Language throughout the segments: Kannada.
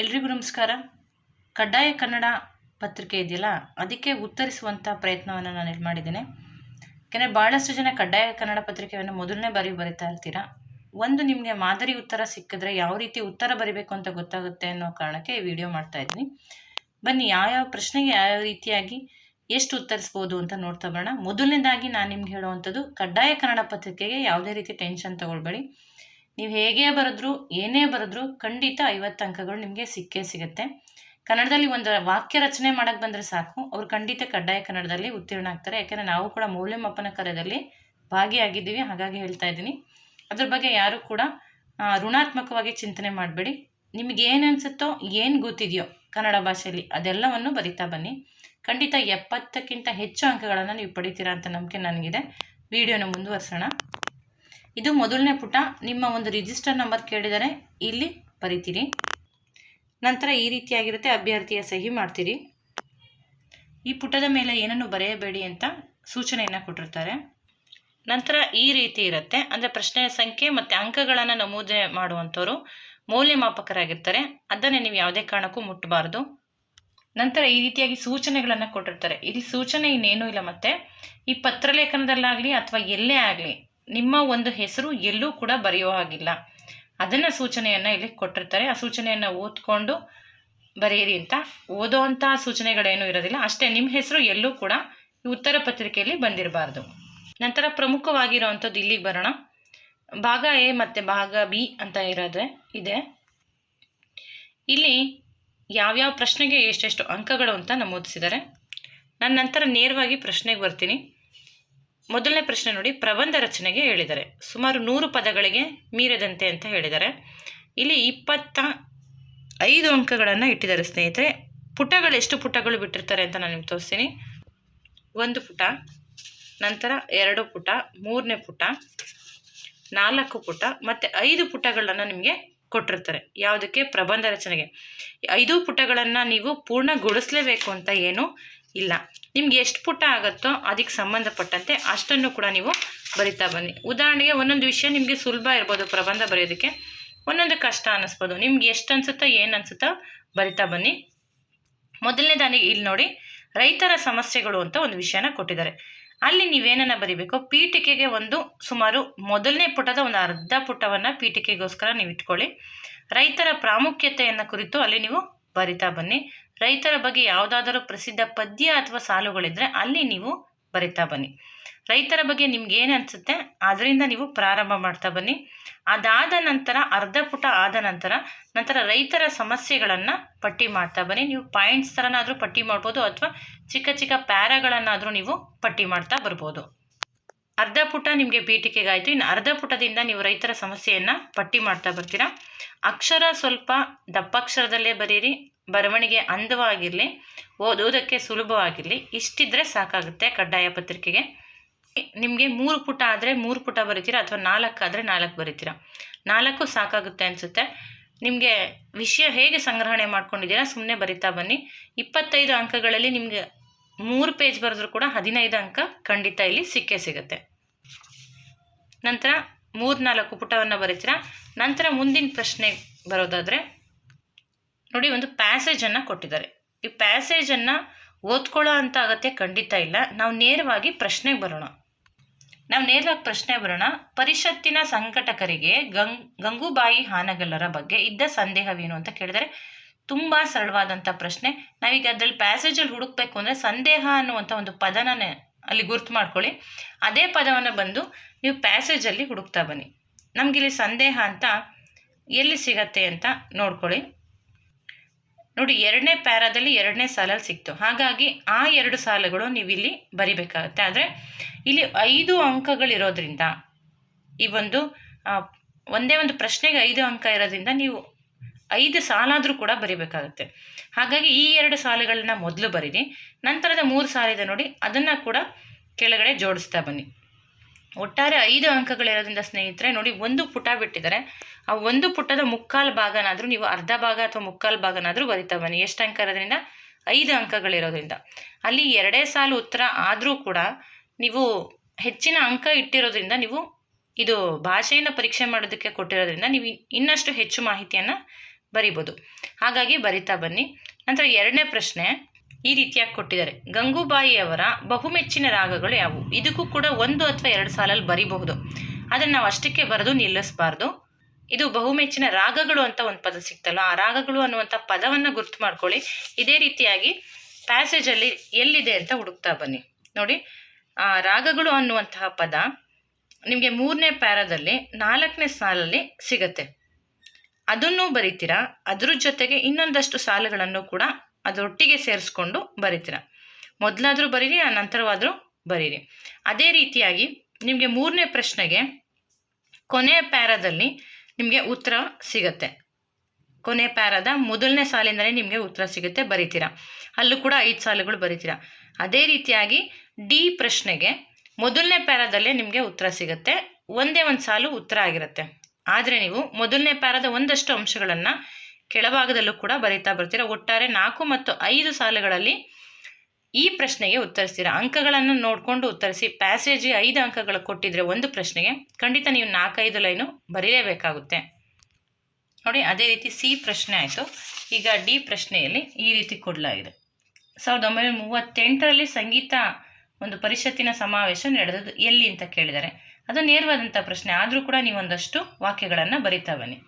ಎಲ್ರಿಗೂ ನಮಸ್ಕಾರ. ಕಡ್ಡಾಯ ಕನ್ನಡ ಪತ್ರಿಕೆ ಇದೆಯಲ್ಲ, ಅದಕ್ಕೆ ಉತ್ತರಿಸುವಂಥ ಪ್ರಯತ್ನವನ್ನು ನಾನು ಇಲ್ಲಿ ಮಾಡಿದ್ದೇನೆ. ಯಾಕೆಂದರೆ ಭಾಳಷ್ಟು ಜನ ಕಡ್ಡಾಯ ಕನ್ನಡ ಪತ್ರಿಕೆಯನ್ನು ಮೊದಲನೇ ಬಾರಿ ಬರಿತಾ ಇರ್ತೀರಾ? ಒಂದು ನಿಮಗೆ ಮಾದರಿ ಉತ್ತರ ಸಿಕ್ಕಿದ್ರೆ ಯಾವ ರೀತಿ ಉತ್ತರ ಬರಿಬೇಕು ಅಂತ ಗೊತ್ತಾಗುತ್ತೆ ಅನ್ನೋ ಕಾರಣಕ್ಕೆ ಈ ವಿಡಿಯೋ ಮಾಡ್ತಾ ಇದ್ದೀನಿ. ಬನ್ನಿ, ಯಾವ್ಯಾವ ಪ್ರಶ್ನೆಗೆ ಯಾವ್ಯಾವ ರೀತಿಯಾಗಿ ಎಷ್ಟು ಉತ್ತರಿಸ್ಬೋದು ಅಂತ ನೋಡ್ತಾ ಬರೋಣ. ಮೊದಲನೇದಾಗಿ ನಾನು ನಿಮ್ಗೆ ಹೇಳುವಂಥದ್ದು, ಕಡ್ಡಾಯ ಕನ್ನಡ ಪತ್ರಿಕೆಗೆ ಯಾವುದೇ ರೀತಿ ಟೆನ್ಷನ್ ತಗೊಳ್ಬೇಡಿ. ನೀವು ಹೇಗೆ ಬರೆದ್ರು, ಏನೇ ಬರೆದ್ರು ಖಂಡಿತ ಐವತ್ತು ಅಂಕಗಳು ನಿಮಗೆ ಸಿಕ್ಕೇ ಸಿಗುತ್ತೆ. ಕನ್ನಡದಲ್ಲಿ ಒಂದು ವಾಕ್ಯ ರಚನೆ ಮಾಡೋಕ್ಕೆ ಬಂದರೆ ಸಾಕು. ಅವ್ರು ಖಂಡಿತ ಕಡ್ಡಾಯ ಕನ್ನಡದಲ್ಲಿ ಉತ್ತೀರ್ಣ ಆಗ್ತಾರೆ. ಯಾಕೆಂದರೆ ನಾವು ಕೂಡ ಮೌಲ್ಯಮಾಪನ ಕಾರ್ಯದಲ್ಲಿ ಭಾಗಿಯಾಗಿದ್ದೀವಿ. ಹಾಗಾಗಿ ಹೇಳ್ತಾ ಇದ್ದೀನಿ. ಅದ್ರ ಬಗ್ಗೆ ಯಾರು ಕೂಡ ಋಣಾತ್ಮಕವಾಗಿ ಚಿಂತನೆ ಮಾಡಬೇಡಿ. ನಿಮಗೆ ಏನು ಅನಿಸುತ್ತೋ, ಏನು ಗೊತ್ತಿದೆಯೋ ಕನ್ನಡ ಭಾಷೆಯಲ್ಲಿ ಅದೆಲ್ಲವನ್ನು ಬರಿತಾ ಬನ್ನಿ. ಖಂಡಿತ ಎಪ್ಪತ್ತಕ್ಕಿಂತ ಹೆಚ್ಚು ಅಂಕಗಳನ್ನು ನೀವು ಪಡಿತೀರಾ ಅಂತ ನಂಬಿಕೆ ನನಗಿದೆ. ವಿಡಿಯೋನ ಮುಂದುವರ್ಸೋಣ. ಇದು ಮೊದಲನೇ ಪುಟ. ನಿಮ್ಮ ಒಂದು ರಿಜಿಸ್ಟರ್ ನಂಬರ್ ಕೇಳಿದರೆ ಇಲ್ಲಿ ಬರಿತೀರಿ ನಂತರ ಈ ರೀತಿಯಾಗಿರುತ್ತೆ ಅಭ್ಯರ್ಥಿಯ ಸಹಿ ಮಾಡ್ತೀರಿ. ಈ ಪುಟದ ಮೇಲೆ ಏನನ್ನು ಬರೆಯಬೇಡಿ ಅಂತ ಸೂಚನೆಯನ್ನು ಕೊಟ್ಟಿರ್ತಾರೆ. ನಂತರ ಈ ರೀತಿ ಇರುತ್ತೆ. ಅಂದರೆ ಪ್ರಶ್ನೆಯ ಸಂಖ್ಯೆ ಮತ್ತು ಅಂಕಗಳನ್ನು ನಮೂದನೆ ಮಾಡುವಂಥವರು ಮೌಲ್ಯಮಾಪಕರಾಗಿರ್ತಾರೆ. ಅದನ್ನೇ ನೀವು ಯಾವುದೇ ಕಾರಣಕ್ಕೂ ಮುಟ್ಟಬಾರ್ದು. ನಂತರ ಈ ರೀತಿಯಾಗಿ ಸೂಚನೆಗಳನ್ನು ಕೊಟ್ಟಿರ್ತಾರೆ. ಇಲ್ಲಿ ಸೂಚನೆ ಇನ್ನೇನೂ ಇಲ್ಲ ಮತ್ತೆ. ಈ ಪತ್ರಲೇಖನದಲ್ಲಾಗಲಿ ಅಥವಾ ಎಲ್ಲೇ ಆಗಲಿ ನಿಮ್ಮ ಒಂದು ಹೆಸರು ಎಲ್ಲೂ ಕೂಡ ಬರೆಯೋ ಹಾಗಿಲ್ಲ. ಅದನ್ನು ಸೂಚನೆಯನ್ನು ಇಲ್ಲಿ ಕೊಟ್ಟಿರ್ತಾರೆ. ಆ ಸೂಚನೆಯನ್ನು ಓದ್ಕೊಂಡು ಬರೆಯಿರಿ ಅಂತ. ಓದೋ ಅಂಥ ಸೂಚನೆಗಳೇನೂ ಇರೋದಿಲ್ಲ. ಅಷ್ಟೇ ನಿಮ್ಮ ಹೆಸರು ಎಲ್ಲೂ ಕೂಡ ಈ ಉತ್ತರ ಪತ್ರಿಕೆಯಲ್ಲಿ ಬಂದಿರಬಾರ್ದು. ನಂತರ ಪ್ರಮುಖವಾಗಿರುವಂಥದ್ದು ಇಲ್ಲಿಗೆ ಬರೋಣ. ಭಾಗ ಎ ಮತ್ತು ಭಾಗ ಬಿ ಅಂತ ಇರೋದೆ ಇದೆ. ಇಲ್ಲಿ ಯಾವ್ಯಾವ ಪ್ರಶ್ನೆಗೆ ಎಷ್ಟೆಷ್ಟು ಅಂಕಗಳು ಅಂತ ನಮೂದಿಸಿದ್ದಾರೆ. ನಾನು ನಂತರ ನೇರವಾಗಿ ಪ್ರಶ್ನೆಗೆ ಬರ್ತೀನಿ. ಮೊದಲನೇ ಪ್ರಶ್ನೆ ನೋಡಿ, ಪ್ರಬಂಧ ರಚನೆಗೆ ಹೇಳಿದ್ದಾರೆ ಸುಮಾರು ನೂರು ಪದಗಳಿಗೆ ಮೀರದಂತೆ ಅಂತ ಹೇಳಿದ್ದಾರೆ ಇಲ್ಲಿ ಇಪ್ಪತ್ತ ಐದು ಅಂಕಗಳನ್ನು ಇಟ್ಟಿದ್ದಾರೆ ಸ್ನೇಹಿತರೆ. ಪುಟಗಳು ಎಷ್ಟು ಪುಟಗಳು ಬಿಟ್ಟಿರ್ತಾರೆ ಅಂತ ನಾನು ನಿಮ್ಗೆ ತೋರಿಸ್ತೀನಿ. ಒಂದು ಪುಟ, ನಂತರ ಎರಡು ಪುಟ, ಮೂರನೇ ಪುಟ, ನಾಲ್ಕು ಪುಟ, ಮತ್ತು ಐದು ಪುಟಗಳನ್ನು ನಿಮಗೆ ಕೊಟ್ಟಿರ್ತಾರೆ. ಯಾವುದಕ್ಕೆ? ಪ್ರಬಂಧ ರಚನೆಗೆ. ಐದು ಪುಟಗಳನ್ನು ನೀವು ಪೂರ್ಣಗೊಳಿಸಲೇಬೇಕು ಅಂತ ಏನೂ ಇಲ್ಲ. ನಿಮ್ಗೆ ಎಷ್ಟು ಪುಟ ಆಗುತ್ತೋ ಅದಕ್ಕೆ ಸಂಬಂಧಪಟ್ಟಂತೆ ಅಷ್ಟನ್ನು ಕೂಡ ನೀವು ಬರಿತಾ ಬನ್ನಿ. ಉದಾಹರಣೆಗೆ ಒಂದೊಂದು ವಿಷಯ ನಿಮಗೆ ಸುಲಭ ಇರ್ಬೋದು ಪ್ರಬಂಧ ಬರೆಯೋದಕ್ಕೆ. ಒಂದೊಂದು ಕಷ್ಟ ಅನ್ನಿಸ್ಬೋದು ನಿಮ್ಗೆ ಎಷ್ಟು ಅನಿಸುತ್ತೋ, ಏನು ಅನಿಸುತ್ತೋ ಬರಿತಾ ಬನ್ನಿ. ಮೊದಲನೇದಾಗಿ ಇಲ್ಲಿ ನೋಡಿ, ರೈತರ ಸಮಸ್ಯೆಗಳು ಅಂತ ಒಂದು ವಿಷಯನ ಕೊಟ್ಟಿದ್ದಾರೆ. ಅಲ್ಲಿ ನೀವೇನನ್ನ ಬರಿಬೇಕು? ಪೀಠಿಕೆಗೆ ಒಂದು ಸುಮಾರು ಮೊದಲನೇ ಪುಟದ ಒಂದು ಅರ್ಧ ಪುಟವನ್ನು ಪೀಠಿಕೆಗೋಸ್ಕರ ನೀವು ಇಟ್ಕೊಳ್ಳಿ. ರೈತರ ಪ್ರಾಮುಖ್ಯತೆಯನ್ನು ಕುರಿತು ಅಲ್ಲಿ ನೀವು ಬರಿತಾ ಬನ್ನಿ. ರೈತರ ಬಗ್ಗೆ ಯಾವುದಾದರೂ ಪ್ರಸಿದ್ಧ ಪದ್ಯ ಅಥವಾ ಸಾಲುಗಳಿದ್ರೆ ಅಲ್ಲಿ ನೀವು ಬರಿತಾ ಬನ್ನಿ. ರೈತರ ಬಗ್ಗೆ ನಿಮ್ಗೆ ಏನು ಅನಿಸುತ್ತೆ? ಅದರಿಂದ ನೀವು ಪ್ರಾರಂಭ ಮಾಡ್ತಾ ಬನ್ನಿ. ಅದಾದ ನಂತರ, ಅರ್ಧ ಪುಟ ಆದ ನಂತರ ನಂತರ ರೈತರ ಸಮಸ್ಯೆಗಳನ್ನು ಪಟ್ಟಿ ಮಾಡ್ತಾ ಬನ್ನಿ. ನೀವು ಪಾಯಿಂಟ್ಸ್ ಥರನಾದರೂ ಪಟ್ಟಿ ಮಾಡ್ಬೋದು ಅಥವಾ ಚಿಕ್ಕ ಚಿಕ್ಕ ಪ್ಯಾರಾಗಳನ್ನಾದರೂ ನೀವು ಪಟ್ಟಿ ಮಾಡ್ತಾ ಬರ್ಬೋದು. ಅರ್ಧ ಪುಟ ನಿಮಗೆ ಪೀಠಿಕೆಗಾಯಿತು. ಇನ್ನು ಅರ್ಧ ಪುಟದಿಂದ ನೀವು ರೈತರ ಸಮಸ್ಯೆಯನ್ನು ಪಟ್ಟಿ ಮಾಡ್ತಾ ಬರ್ತೀರಾ. ಅಕ್ಷರ ಸ್ವಲ್ಪ ದಪ್ಪಕ್ಷರದಲ್ಲೇ ಬರೀರಿ. ಬರವಣಿಗೆ ಅಂದವಾಗಿರಲಿ ಓದೋದಕ್ಕೆ ಸುಲಭವಾಗಿರಲಿ, ಇಷ್ಟಿದ್ರೆ ಸಾಕಾಗುತ್ತೆ ಕಡ್ಡಾಯ ಪತ್ರಿಕೆಗೆ. ನಿಮಗೆ ಮೂರು ಪುಟ ಆದರೆ ಮೂರು ಪುಟ ಬರಿತೀರಾ ಅಥವಾ ನಾಲ್ಕು ಆದರೆ ನಾಲ್ಕು ಬರಿತೀರಾ? ನಾಲ್ಕು ಸಾಕಾಗುತ್ತೆ ಅನಿಸುತ್ತೆ. ನಿಮಗೆ ವಿಷಯ ಹೇಗೆ ಸಂಗ್ರಹಣೆ ಮಾಡ್ಕೊಂಡಿದ್ದೀರಾ? ಸುಮ್ಮನೆ ಬರಿತಾ ಬನ್ನಿ. ಇಪ್ಪತ್ತೈದು ಅಂಕಗಳಲ್ಲಿ ನಿಮಗೆ ಮೂರು ಪೇಜ್ ಬರೆದ್ರೂ ಕೂಡ ಹದಿನೈದು ಅಂಕ ಖಂಡಿತ ಇಲ್ಲಿ ಸಿಕ್ಕೇ ಸಿಗುತ್ತೆ. ನಂತರ ಮೂರು ನಾಲ್ಕು ಪುಟವನ್ನು ಬರೀತೀರಾ? ನಂತರ ಮುಂದಿನ ಪ್ರಶ್ನೆ ಬರೋದಾದರೆ ನೋಡಿ, ಒಂದು ಪ್ಯಾಸೇಜನ್ನು ಕೊಟ್ಟಿದ್ದಾರೆ. ಈ ಪ್ಯಾಸೇಜನ್ನು ಓದ್ಕೊಳ್ಳೋ ಅಂತ ಅಗತ್ಯ ಖಂಡಿತ ಇಲ್ಲ. ನಾವು ನೇರವಾಗಿ ಪ್ರಶ್ನೆಗೆ ಬರೋಣ. ನಾವು ನೇರವಾಗಿ ಪ್ರಶ್ನೆ ಬರೋಣ. ಪರಿಷತ್ತಿನ ಸಂಘಟಕರಿಗೆ ಗಂಗ್ ಗಂಗೂಬಾಯಿ ಹಾನಗಲ್ಲರ ಬಗ್ಗೆ ಇದ್ದ ಸಂದೇಹವೇನು ಅಂತ ಕೇಳಿದರೆ ತುಂಬ ಸರಳವಾದಂಥ ಪ್ರಶ್ನೆ. ನಾವೀಗ ಅದರಲ್ಲಿ ಪ್ಯಾಸೇಜಲ್ಲಿ ಹುಡುಕ್ಬೇಕು ಅಂದರೆ ಸಂದೇಹ ಅನ್ನುವಂಥ ಒಂದು ಪದನ ಅಲ್ಲಿ ಗುರುತು ಮಾಡ್ಕೊಳ್ಳಿ. ಅದೇ ಪದವನ್ನು ಬಂದು ನೀವು ಪ್ಯಾಸೇಜಲ್ಲಿ ಹುಡುಕ್ತಾ ಬನ್ನಿ. ನಮಗಿಲ್ಲಿ ಸಂದೇಹ ಅಂತ ಎಲ್ಲಿ ಸಿಗತ್ತೆ ಅಂತ ನೋಡ್ಕೊಳ್ಳಿ. ನೋಡಿ, ಎರಡನೇ ಪ್ಯಾರಾದಲ್ಲಿ ಎರಡನೇ ಸಾಲಲ್ಲಿ ಸಿಕ್ತು. ಹಾಗಾಗಿ ಆ ಎರಡು ಸಾಲುಗಳು ನೀವು ಇಲ್ಲಿ ಬರಿಬೇಕಾಗತ್ತೆ. ಆದರೆ ಇಲ್ಲಿ ಐದು ಅಂಕಗಳಿರೋದ್ರಿಂದ ಈ ಒಂದು ಒಂದೇ ಒಂದು ಪ್ರಶ್ನೆಗೆ ಐದು ಅಂಕ ಇರೋದ್ರಿಂದ ನೀವು ಐದು ಸಾಲಾದರೂ ಕೂಡ ಬರಿಬೇಕಾಗುತ್ತೆ. ಹಾಗಾಗಿ ಈ ಎರಡು ಸಾಲುಗಳನ್ನ ಮೊದಲು ಬರೀರಿ. ನಂತರದ ಮೂರು ಸಾಲಿದೆ ನೋಡಿ, ಅದನ್ನು ಕೂಡ ಕೆಳಗಡೆ ಜೋಡಿಸ್ತಾ ಬನ್ನಿ. ಒಟ್ಟಾರೆ ಐದು ಅಂಕಗಳಿರೋದ್ರಿಂದ ಸ್ನೇಹಿತರೆ, ನೋಡಿ ಒಂದು ಪುಟ ಬಿಟ್ಟಿದ್ದಾರೆ. ಆ ಒಂದು ಪುಟದ ಮುಕ್ಕಾಲು ಭಾಗನಾದರೂ ನೀವು ಅರ್ಧ ಭಾಗ ಅಥವಾ ಮುಕ್ಕಾಲು ಭಾಗನಾದರೂ ಬರಿತಾ ಬನ್ನಿ. ಎಷ್ಟು ಅಂಕ ಇರೋದ್ರಿಂದ? ಐದು ಅಂಕಗಳಿರೋದ್ರಿಂದ. ಅಲ್ಲಿ ಎರಡೇ ಸಾಲು ಉತ್ತರ ಆದರೂ ಕೂಡ ನೀವು ಹೆಚ್ಚಿನ ಅಂಕ ಇಟ್ಟಿರೋದ್ರಿಂದ ನೀವು ಇದು ಭಾಷೆಯನ್ನು ಪರೀಕ್ಷೆ ಮಾಡೋದಕ್ಕೆ ಕೊಟ್ಟಿರೋದ್ರಿಂದ ನೀವು ಇನ್ನಷ್ಟು ಹೆಚ್ಚು ಮಾಹಿತಿಯನ್ನು ಬರಿಬೋದು. ಹಾಗಾಗಿ ಬರಿತಾ ಬನ್ನಿ. ನಂತರ ಎರಡನೇ ಪ್ರಶ್ನೆ. ಈ ರೀತಿಯಾಗಿ ಕೊಟ್ಟಿದ್ದಾರೆ. ಗಂಗೂಬಾಯಿಯವರ ಬಹುಮೆಚ್ಚಿನ ರಾಗಗಳು ಯಾವುವು? ಇದಕ್ಕೂ ಕೂಡ ಒಂದು ಅಥವಾ ಎರಡು ಸಾಲಲ್ಲಿ ಬರೀಬಹುದು. ಅದನ್ನು ನಾವು ಅಷ್ಟಕ್ಕೆ ಬರೆದು ನಿಲ್ಲಿಸಬಾರ್ದು. ಇದು ಬಹುಮೆಚ್ಚಿನ ರಾಗಗಳು ಅಂತ ಒಂದು ಪದ ಸಿಗ್ತಲ್ಲ ಆ ರಾಗಗಳು ಅನ್ನುವಂಥ ಪದವನ್ನು ಗುರ್ತು ಮಾಡ್ಕೊಳ್ಳಿ. ಇದೇ ರೀತಿಯಾಗಿ ಪ್ಯಾಸೇಜಲ್ಲಿ ಎಲ್ಲಿದೆ ಅಂತ ಹುಡುಕ್ತಾ ಬನ್ನಿ. ನೋಡಿ, ಆ ರಾಗಗಳು ಅನ್ನುವಂತಹ ಪದ ನಿಮಗೆ ಮೂರನೇ ಪ್ಯಾರದಲ್ಲಿ ನಾಲ್ಕನೇ ಸಾಲಲ್ಲಿ ಸಿಗತ್ತೆ. ಅದನ್ನು ಬರಿತೀರಾ? ಅದ್ರ ಜೊತೆಗೆ ಇನ್ನೊಂದಷ್ಟು ಸಾಲುಗಳನ್ನು ಕೂಡ ಅದರೊಟ್ಟಿಗೆ ಸೇರಿಸ್ಕೊಂಡು ಬರಿತೀರ. ಮೊದಲಾದರೂ ಬರೀರಿ, ಆ ನಂತರವಾದರೂ ಬರೀರಿ. ಅದೇ ರೀತಿಯಾಗಿ ನಿಮಗೆ ಮೂರನೇ ಪ್ರಶ್ನೆಗೆ ಕೊನೆಯ ಪ್ಯಾರದಲ್ಲಿ ನಿಮಗೆ ಉತ್ತರ ಸಿಗತ್ತೆ. ಕೊನೆ ಪ್ಯಾರದ ಮೊದಲನೇ ಸಾಲಿಂದಲೇ ನಿಮಗೆ ಉತ್ತರ ಸಿಗುತ್ತೆ ಬರಿತೀರಾ. ಅಲ್ಲೂ ಕೂಡ ಐದು ಸಾಲುಗಳು ಬರಿತೀರಾ. ಅದೇ ರೀತಿಯಾಗಿ ಡಿ ಪ್ರಶ್ನೆಗೆ ಮೊದಲನೇ ಪ್ಯಾರದಲ್ಲೇ ನಿಮಗೆ ಉತ್ತರ ಸಿಗುತ್ತೆ. ಒಂದೇ ಒಂದು ಸಾಲು ಉತ್ತರ ಆಗಿರುತ್ತೆ. ಆದರೆ ನೀವು ಮೊದಲನೇ ಪ್ಯಾರದ ಒಂದಷ್ಟು ಅಂಶಗಳನ್ನು ಕೆಳಭಾಗದಲ್ಲೂ ಕೂಡ ಬರಿತಾ ಬರ್ತೀರಾ. ಒಟ್ಟಾರೆ ನಾಲ್ಕು ಮತ್ತು ಐದು ಸಾಲುಗಳಲ್ಲಿ ಈ ಪ್ರಶ್ನೆಗೆ ಉತ್ತರಿಸ್ತೀರಾ. ಅಂಕಗಳನ್ನು ನೋಡಿಕೊಂಡು ಉತ್ತರಿಸಿ. ಪ್ಯಾಸೇಜ್ ಐದು ಅಂಕಗಳು ಕೊಟ್ಟಿದ್ರೆ ಒಂದು ಪ್ರಶ್ನೆಗೆ ಖಂಡಿತ ನೀವು ನಾಲ್ಕೈದು ಲೈನು ಬರೀಲೇಬೇಕಾಗುತ್ತೆ. ನೋಡಿ, ಅದೇ ರೀತಿ ಸಿ ಪ್ರಶ್ನೆ ಆಯಿತು. ಈಗ ಡಿ ಪ್ರಶ್ನೆಯಲ್ಲಿ ಈ ರೀತಿ ಕೊಡಲಾಗಿದೆ. ಸಾವಿರದ ಒಂಬೈನೂರ ಮೂವತ್ತೆಂಟರಲ್ಲಿ ಸಂಗೀತ ಒಂದು ಪರಿಷತ್ತಿನ ಸಮಾವೇಶ ನಡೆದದ್ದು ಎಲ್ಲಿ ಅಂತ ಕೇಳಿದ್ದಾರೆ ಅದು ನೇರವಾದಂಥ ಪ್ರಶ್ನೆ. ಆದರೂ ಕೂಡ ನೀವೊಂದಷ್ಟು ವಾಕ್ಯಗಳನ್ನು ಬರಿತಾ ಬನ್ನಿ.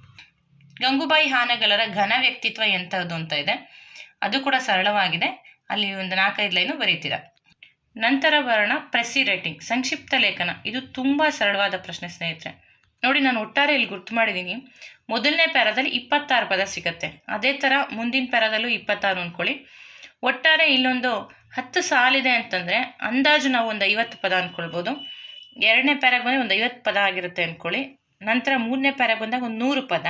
ಗಂಗೂಬಾಯಿ ಹಾನಗಲರ ಘನ ವ್ಯಕ್ತಿತ್ವ ಎಂಥದ್ದು ಅಂತ ಇದೆ. ಅದು ಕೂಡ ಸರಳವಾಗಿದೆ. ಅಲ್ಲಿ ಒಂದು ನಾಲ್ಕೈದು ಲೈನು ಬರೀತೀರ. ನಂತರ ಬರೋಣ ಪ್ರೆಸಿ ರೇಟಿಂಗ್, ಸಂಕ್ಷಿಪ್ತ ಲೇಖನ. ಇದು ತುಂಬ ಸರಳವಾದ ಪ್ರಶ್ನೆ ಸ್ನೇಹಿತರೆ. ನೋಡಿ, ನಾನು ಒಟ್ಟಾರೆ ಇಲ್ಲಿ ಗುರ್ತು ಮಾಡಿದ್ದೀನಿ. ಮೊದಲನೇ ಪ್ಯಾರದಲ್ಲಿ ಇಪ್ಪತ್ತಾರು ಪದ ಸಿಗುತ್ತೆ. ಅದೇ ಥರ ಮುಂದಿನ ಪ್ಯಾರದಲ್ಲೂ ಇಪ್ಪತ್ತಾರು ಅಂದ್ಕೊಳ್ಳಿ ಒಟ್ಟಾರೆ ಇಲ್ಲೊಂದು ಹತ್ತು ಸಾಲಿದೆ ಅಂತಂದರೆ ಅಂದಾಜು ನಾವು ಒಂದು ಐವತ್ತು ಪದ ಅಂದ್ಕೊಳ್ಬೋದು ಎರಡನೇ ಪ್ಯಾರಾಗ ಬಂದರೆ ಒಂದು ಐವತ್ತು ಪದ ಆಗಿರುತ್ತೆ ಅಂದ್ಕೊಳ್ಳಿ ನಂತರ ಮೂರನೇ ಪ್ಯಾರಾಗ ಬಂದಾಗ ಒಂದು ನೂರು ಪದ.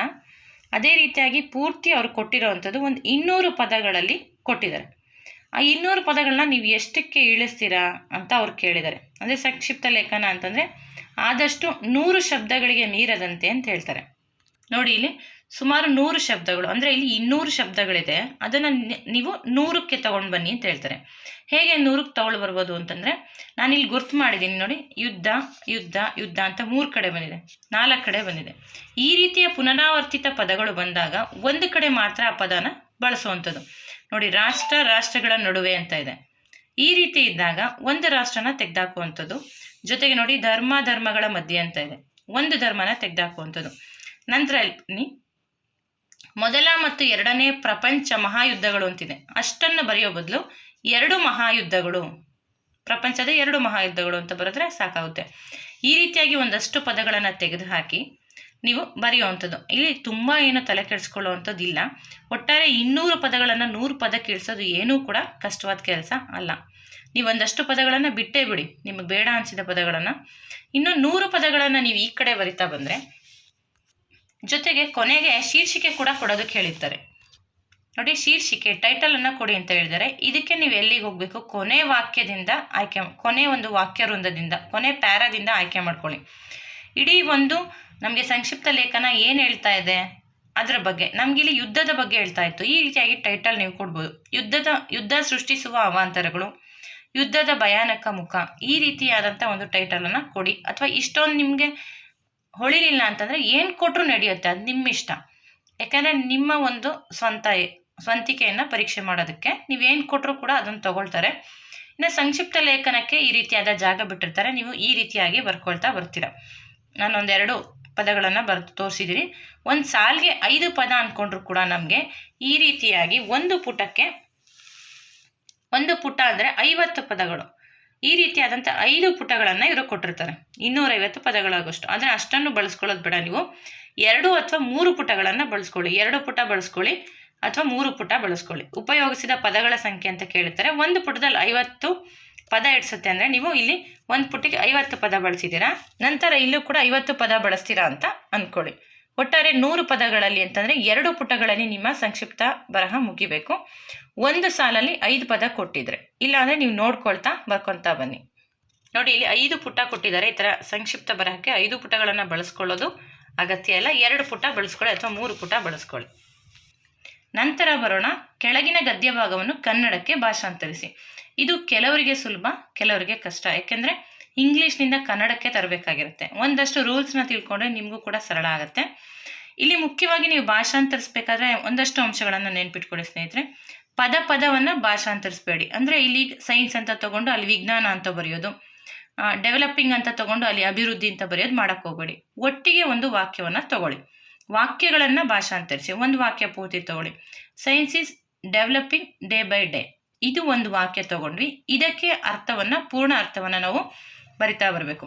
ಅದೇ ರೀತಿಯಾಗಿ ಪೂರ್ತಿ ಅವ್ರು ಕೊಟ್ಟಿರೋವಂಥದ್ದು ಒಂದು ಇನ್ನೂರು ಪದಗಳಲ್ಲಿ ಕೊಟ್ಟಿದ್ದಾರೆ. ಆ ಇನ್ನೂರು ಪದಗಳನ್ನ ನೀವು ಎಷ್ಟಕ್ಕೆ ಇಳಿಸ್ತೀರಾ ಅಂತ ಅವ್ರು ಕೇಳಿದ್ದಾರೆ. ಅಂದರೆ ಸಂಕ್ಷಿಪ್ತ ಲೇಖನ ಅಂತಂದರೆ, ಆದಷ್ಟು ನೂರು ಶಬ್ದಗಳಿಗೆ ಮೀರದಂತೆ ಅಂತ ಹೇಳ್ತಾರೆ. ನೋಡಿ ಇಲ್ಲಿ ಸುಮಾರು ನೂರು ಶಬ್ದಗಳು, ಅಂದರೆ ಇಲ್ಲಿ ಇನ್ನೂರು ಶಬ್ದಗಳಿದೆ. ಅದನ್ನು ನೀವು ನೂರಕ್ಕೆ ತಗೊಂಡು ಬನ್ನಿ ಅಂತ ಹೇಳ್ತಾರೆ. ಹೇಗೆ ನೂರಕ್ಕೆ ತಗೊಳ್ ಬರ್ಬೋದು ಅಂತಂದರೆ, ನಾನಿಲ್ಲಿ ಗುರ್ತು ಮಾಡಿದ್ದೀನಿ ನೋಡಿ, ಯುದ್ಧ ಯುದ್ಧ ಯುದ್ಧ ಅಂತ ಮೂರು ಕಡೆ ಬಂದಿದೆ, ನಾಲ್ಕು ಕಡೆ ಬಂದಿದೆ. ಈ ರೀತಿಯ ಪುನರಾವರ್ತಿತ ಪದಗಳು ಬಂದಾಗ ಒಂದು ಕಡೆ ಮಾತ್ರ ಆ ಪದನ ಬಳಸುವಂಥದ್ದು. ನೋಡಿ, ರಾಷ್ಟ್ರ, ರಾಷ್ಟ್ರಗಳ ನಡುವೆ ಅಂತ ಇದೆ. ಈ ರೀತಿ ಇದ್ದಾಗ ಒಂದು ರಾಷ್ಟ್ರನ ತೆಗೆದಾಕುವಂಥದ್ದು, ಜೊತೆಗೆ ನೋಡಿ ಧರ್ಮ, ಧರ್ಮಗಳ ಮಧ್ಯೆ ಅಂತ ಇದೆ. ಒಂದು ಧರ್ಮನ ತೆಗೆದಾಕುವಂಥದ್ದು. ನಂತರ ಇಲ್ಲಿ ಮೊದಲ ಮತ್ತು ಎರಡನೇ ಪ್ರಪಂಚ ಮಹಾಯುದ್ಧಗಳು ಅಂತಿದೆ. ಅಷ್ಟನ್ನು ಬರೆಯೋ ಬದಲು ಎರಡು ಮಹಾಯುದ್ಧಗಳು. ಪ್ರಪಂಚದ ಎರಡು ಮಹಾಯುದ್ಧಗಳು ಅಂತ ಬರೆದ್ರೆ ಸಾಕಾಗುತ್ತೆ. ಈ ರೀತಿಯಾಗಿ ಒಂದಷ್ಟು ಪದಗಳನ್ನು ತೆಗೆದುಹಾಕಿ ನೀವು ಬರೆಯುವಂಥದ್ದು. ಇಲ್ಲಿ ತುಂಬ ಏನು ತಲೆ ಕೆಡಿಸ್ಕೊಳ್ಳುವಂಥದ್ದು ಇಲ್ಲ ಒಟ್ಟಾರೆ ಇನ್ನೂರು ಪದಗಳನ್ನು ನೂರು ಪದ ಕೇಳಿಸೋದು ಏನೂ ಕೂಡ ಕಷ್ಟವಾದ ಕೆಲಸ ಅಲ್ಲ. ನೀವು ಒಂದಷ್ಟು ಪದಗಳನ್ನು ಬಿಟ್ಟೇ ಬಿಡಿ. ನಿಮಗೆ ಬೇಡ ಅನಿಸಿದ ಪದಗಳನ್ನು. ಇನ್ನು ನೂರು ಪದಗಳನ್ನು ನೀವು ಈ ಕಡೆ ಬರಿತಾ ಬಂದರೆ ಜೊತೆಗೆ ಕೊನೆಗೆ ಶೀರ್ಷಿಕೆ ಕೂಡ ಕೊಡೋದಕ್ಕೆ ಹೇಳಿರ್ತಾರೆ. ನೋಡಿ, ಶೀರ್ಷಿಕೆ ಟೈಟಲನ್ನು ಕೊಡಿ ಅಂತ ಹೇಳಿದರೆ ಇದಕ್ಕೆ ನೀವು ಎಲ್ಲಿಗೆ ಹೋಗಬೇಕು? ಕೊನೆ ವಾಕ್ಯದಿಂದ ಆಯ್ಕೆ ಕೊನೆ ಒಂದು ವಾಕ್ಯ ವೃಂದದಿಂದ, ಕೊನೆ ಪ್ಯಾರಾದಿಂದ ಆಯ್ಕೆ ಮಾಡ್ಕೊಳ್ಳಿ. ಇಡೀ ಒಂದು ನಮಗೆ ಸಂಕ್ಷಿಪ್ತ ಲೇಖನ ಏನು ಹೇಳ್ತಾ ಇದೆ? ಅದರ ಬಗ್ಗೆ. ನಮಗಿಲ್ಲಿ ಯುದ್ಧದ ಬಗ್ಗೆ ಹೇಳ್ತಾ ಇತ್ತು. ಈ ರೀತಿಯಾಗಿ ಟೈಟಲ್ ನೀವು ಕೊಡ್ಬೋದು. ಯುದ್ಧದ, ಯುದ್ಧ ಸೃಷ್ಟಿಸುವ ಅವಾಂತರಗಳು, ಯುದ್ಧದ ಭಯಾನಕ ಮುಖ, ಈ ರೀತಿಯಾದಂಥ ಒಂದು ಟೈಟಲನ್ನು ಕೊಡಿ. ಅಥವಾ ಇಷ್ಟೊಂದು ನಿಮಗೆ ಹೊಳಿಲಿಲ್ಲ ಅಂತಂದರೆ ಏನು ಕೊಟ್ಟರು ನಡೆಯುತ್ತೆ? ಅದು ನಿಮ್ಮ ಇಷ್ಟ ಯಾಕಂದರೆ ನಿಮ್ಮ ಒಂದು ಸ್ವಂತ ಸ್ವಂತಿಕೆಯನ್ನು ಪರೀಕ್ಷೆ ಮಾಡೋದಕ್ಕೆ ನೀವು ಏನು ಕೊಟ್ಟರು ಕೂಡ ಅದನ್ನು ತಗೊಳ್ತಾರೆ. ಇನ್ನು ಸಂಕ್ಷಿಪ್ತ ಲೇಖನಕ್ಕೆ ಈ ರೀತಿಯಾದ ಜಾಗ ಬಿಟ್ಟಿರ್ತಾರೆ. ನೀವು ಈ ರೀತಿಯಾಗಿ ಬರ್ಕೊಳ್ತಾ ಬರ್ತೀರ. ನಾನು ಒಂದೆರಡು ಪದಗಳನ್ನು ಬರೆದು ತೋರಿಸಿದ್ದೀನಿ ಒಂದು ಸಾಲಿಗೆ ಐದು ಪದ ಅಂದ್ಕೊಂಡ್ರು ಕೂಡ ನಮಗೆ ಈ ರೀತಿಯಾಗಿ ಒಂದು ಪುಟಕ್ಕೆ, ಒಂದು ಪುಟ ಅಂದರೆ ಐವತ್ತು ಪದಗಳು. ಈ ರೀತಿಯಾದಂಥ ಐದು ಪುಟಗಳನ್ನು ಇವರು ಕೊಟ್ಟಿರ್ತಾರೆ. ಇನ್ನೂರೈವತ್ತು ಪದಗಳಾಗೋಷ್ಟು. ಆದರೆ ಅಷ್ಟನ್ನು ಬಳಸ್ಕೊಳ್ಳೋದು ಬೇಡ ನೀವು. ಎರಡು ಅಥವಾ ಮೂರು ಪುಟಗಳನ್ನು ಬಳಸ್ಕೊಳ್ಳಿ. ಎರಡು ಪುಟ ಬಳಸ್ಕೊಳ್ಳಿ ಅಥವಾ ಮೂರು ಪುಟ ಬಳಸ್ಕೊಳ್ಳಿ. ಉಪಯೋಗಿಸಿದ ಪದಗಳ ಸಂಖ್ಯೆ ಅಂತ ಕೇಳ್ತಾರೆ ಒಂದು ಪುಟದಲ್ಲಿ ಐವತ್ತು ಪದ ಇಡ್ಸುತ್ತೆ ಅಂದರೆ ನೀವು ಇಲ್ಲಿ ಒಂದು ಪುಟಕ್ಕೆ ಐವತ್ತು ಪದ ಬಳಸಿದ್ದೀರಾ ನಂತರ ಇಲ್ಲೂ ಕೂಡ ಐವತ್ತು ಪದ ಬಳಸ್ತೀರಾ ಅಂತ ಅಂದ್ಕೊಳ್ಳಿ ಒಟ್ಟಾರೆ ನೂರು ಪದಗಳಲ್ಲಿ ಅಂತಂದರೆ ಎರಡು ಪುಟಗಳಲ್ಲಿ ನಿಮ್ಮ ಸಂಕ್ಷಿಪ್ತ ಬರಹ ಮುಗಿಬೇಕು. ಒಂದು ಸಾಲಲ್ಲಿ ಐದು ಪದ ಕೊಟ್ಟಿದ್ರೆ. ಇಲ್ಲಾಂದರೆ ನೀವು ನೋಡ್ಕೊಳ್ತಾ ಬರ್ಕೊತಾ ಬನ್ನಿ. ನೋಡಿ, ಇಲ್ಲಿ ಐದು ಪುಟ ಕೊಟ್ಟಿದ್ದಾರೆ. ಈ ಥರ ಸಂಕ್ಷಿಪ್ತ ಬರಹಕ್ಕೆ ಐದು ಪುಟಗಳನ್ನು ಬಳಸ್ಕೊಳ್ಳೋದು ಅಗತ್ಯ ಇಲ್ಲ. ಎರಡು ಪುಟ ಬಳಸ್ಕೊಳ್ಳಿ ಅಥವಾ ಮೂರು ಪುಟ ಬಳಸ್ಕೊಳ್ಳಿ. ನಂತರ ಬರೋಣ. ಕೆಳಗಿನ ಗದ್ಯ ಭಾಗವನ್ನು ಕನ್ನಡಕ್ಕೆ ಭಾಷಾಂತರಿಸಿ. ಇದು ಕೆಲವರಿಗೆ ಸುಲಭ, ಕೆಲವರಿಗೆ ಕಷ್ಟ. ಯಾಕೆಂದರೆ ಇಂಗ್ಲೀಷ್ನಿಂದ ಕನ್ನಡಕ್ಕೆ ತರಬೇಕಾಗಿರುತ್ತೆ. ಒಂದಷ್ಟು ರೂಲ್ಸ್ನ ತಿಳ್ಕೊಂಡ್ರೆ ನಿಮಗೂ ಕೂಡ ಸರಳ ಆಗುತ್ತೆ. ಇಲ್ಲಿ ಮುಖ್ಯವಾಗಿ ನೀವು ಭಾಷಾಂತರಿಸ್ಬೇಕಾದ್ರೆ ಒಂದಷ್ಟು ಅಂಶಗಳನ್ನು ನೆನ್ಪಿಟ್ಕೊಳ್ಳಿ, ಸ್ನೇಹಿತರೆ. ಪದ ಪದವನ್ನು ಭಾಷಾಂತರಿಸಬೇಡಿ. ಅಂದರೆ ಇಲ್ಲಿ ಸೈನ್ಸ್ ಅಂತ ತಗೊಂಡು ಅಲ್ಲಿ ವಿಜ್ಞಾನ ಅಂತ ಬರೆಯೋದು ಡೆವಲಪಿಂಗ್ ಅಂತ ತಗೊಂಡು ಅಲ್ಲಿ ಅಭಿವೃದ್ಧಿ ಅಂತ ಬರೆಯೋದು ಮಾಡಕ್ಕೆ ಹೋಗಬೇಡಿ. ಒಟ್ಟಿಗೆ ಒಂದು ವಾಕ್ಯವನ್ನು ತಗೊಳ್ಳಿ. ವಾಕ್ಯಗಳನ್ನು ಭಾಷಾಂತರಿಸಿ, ಒಂದು ವಾಕ್ಯ ಪೂರ್ತಿ ತಗೊಳ್ಳಿ. Science is developing day by day ಇದು ಒಂದು ವಾಕ್ಯ ತಗೊಂಡ್ವಿ. ಇದಕ್ಕೆ ಅರ್ಥವನ್ನು, ಪೂರ್ಣ ಅರ್ಥವನ್ನು ನಾವು ಬರಿತಾ ಬರಬೇಕು.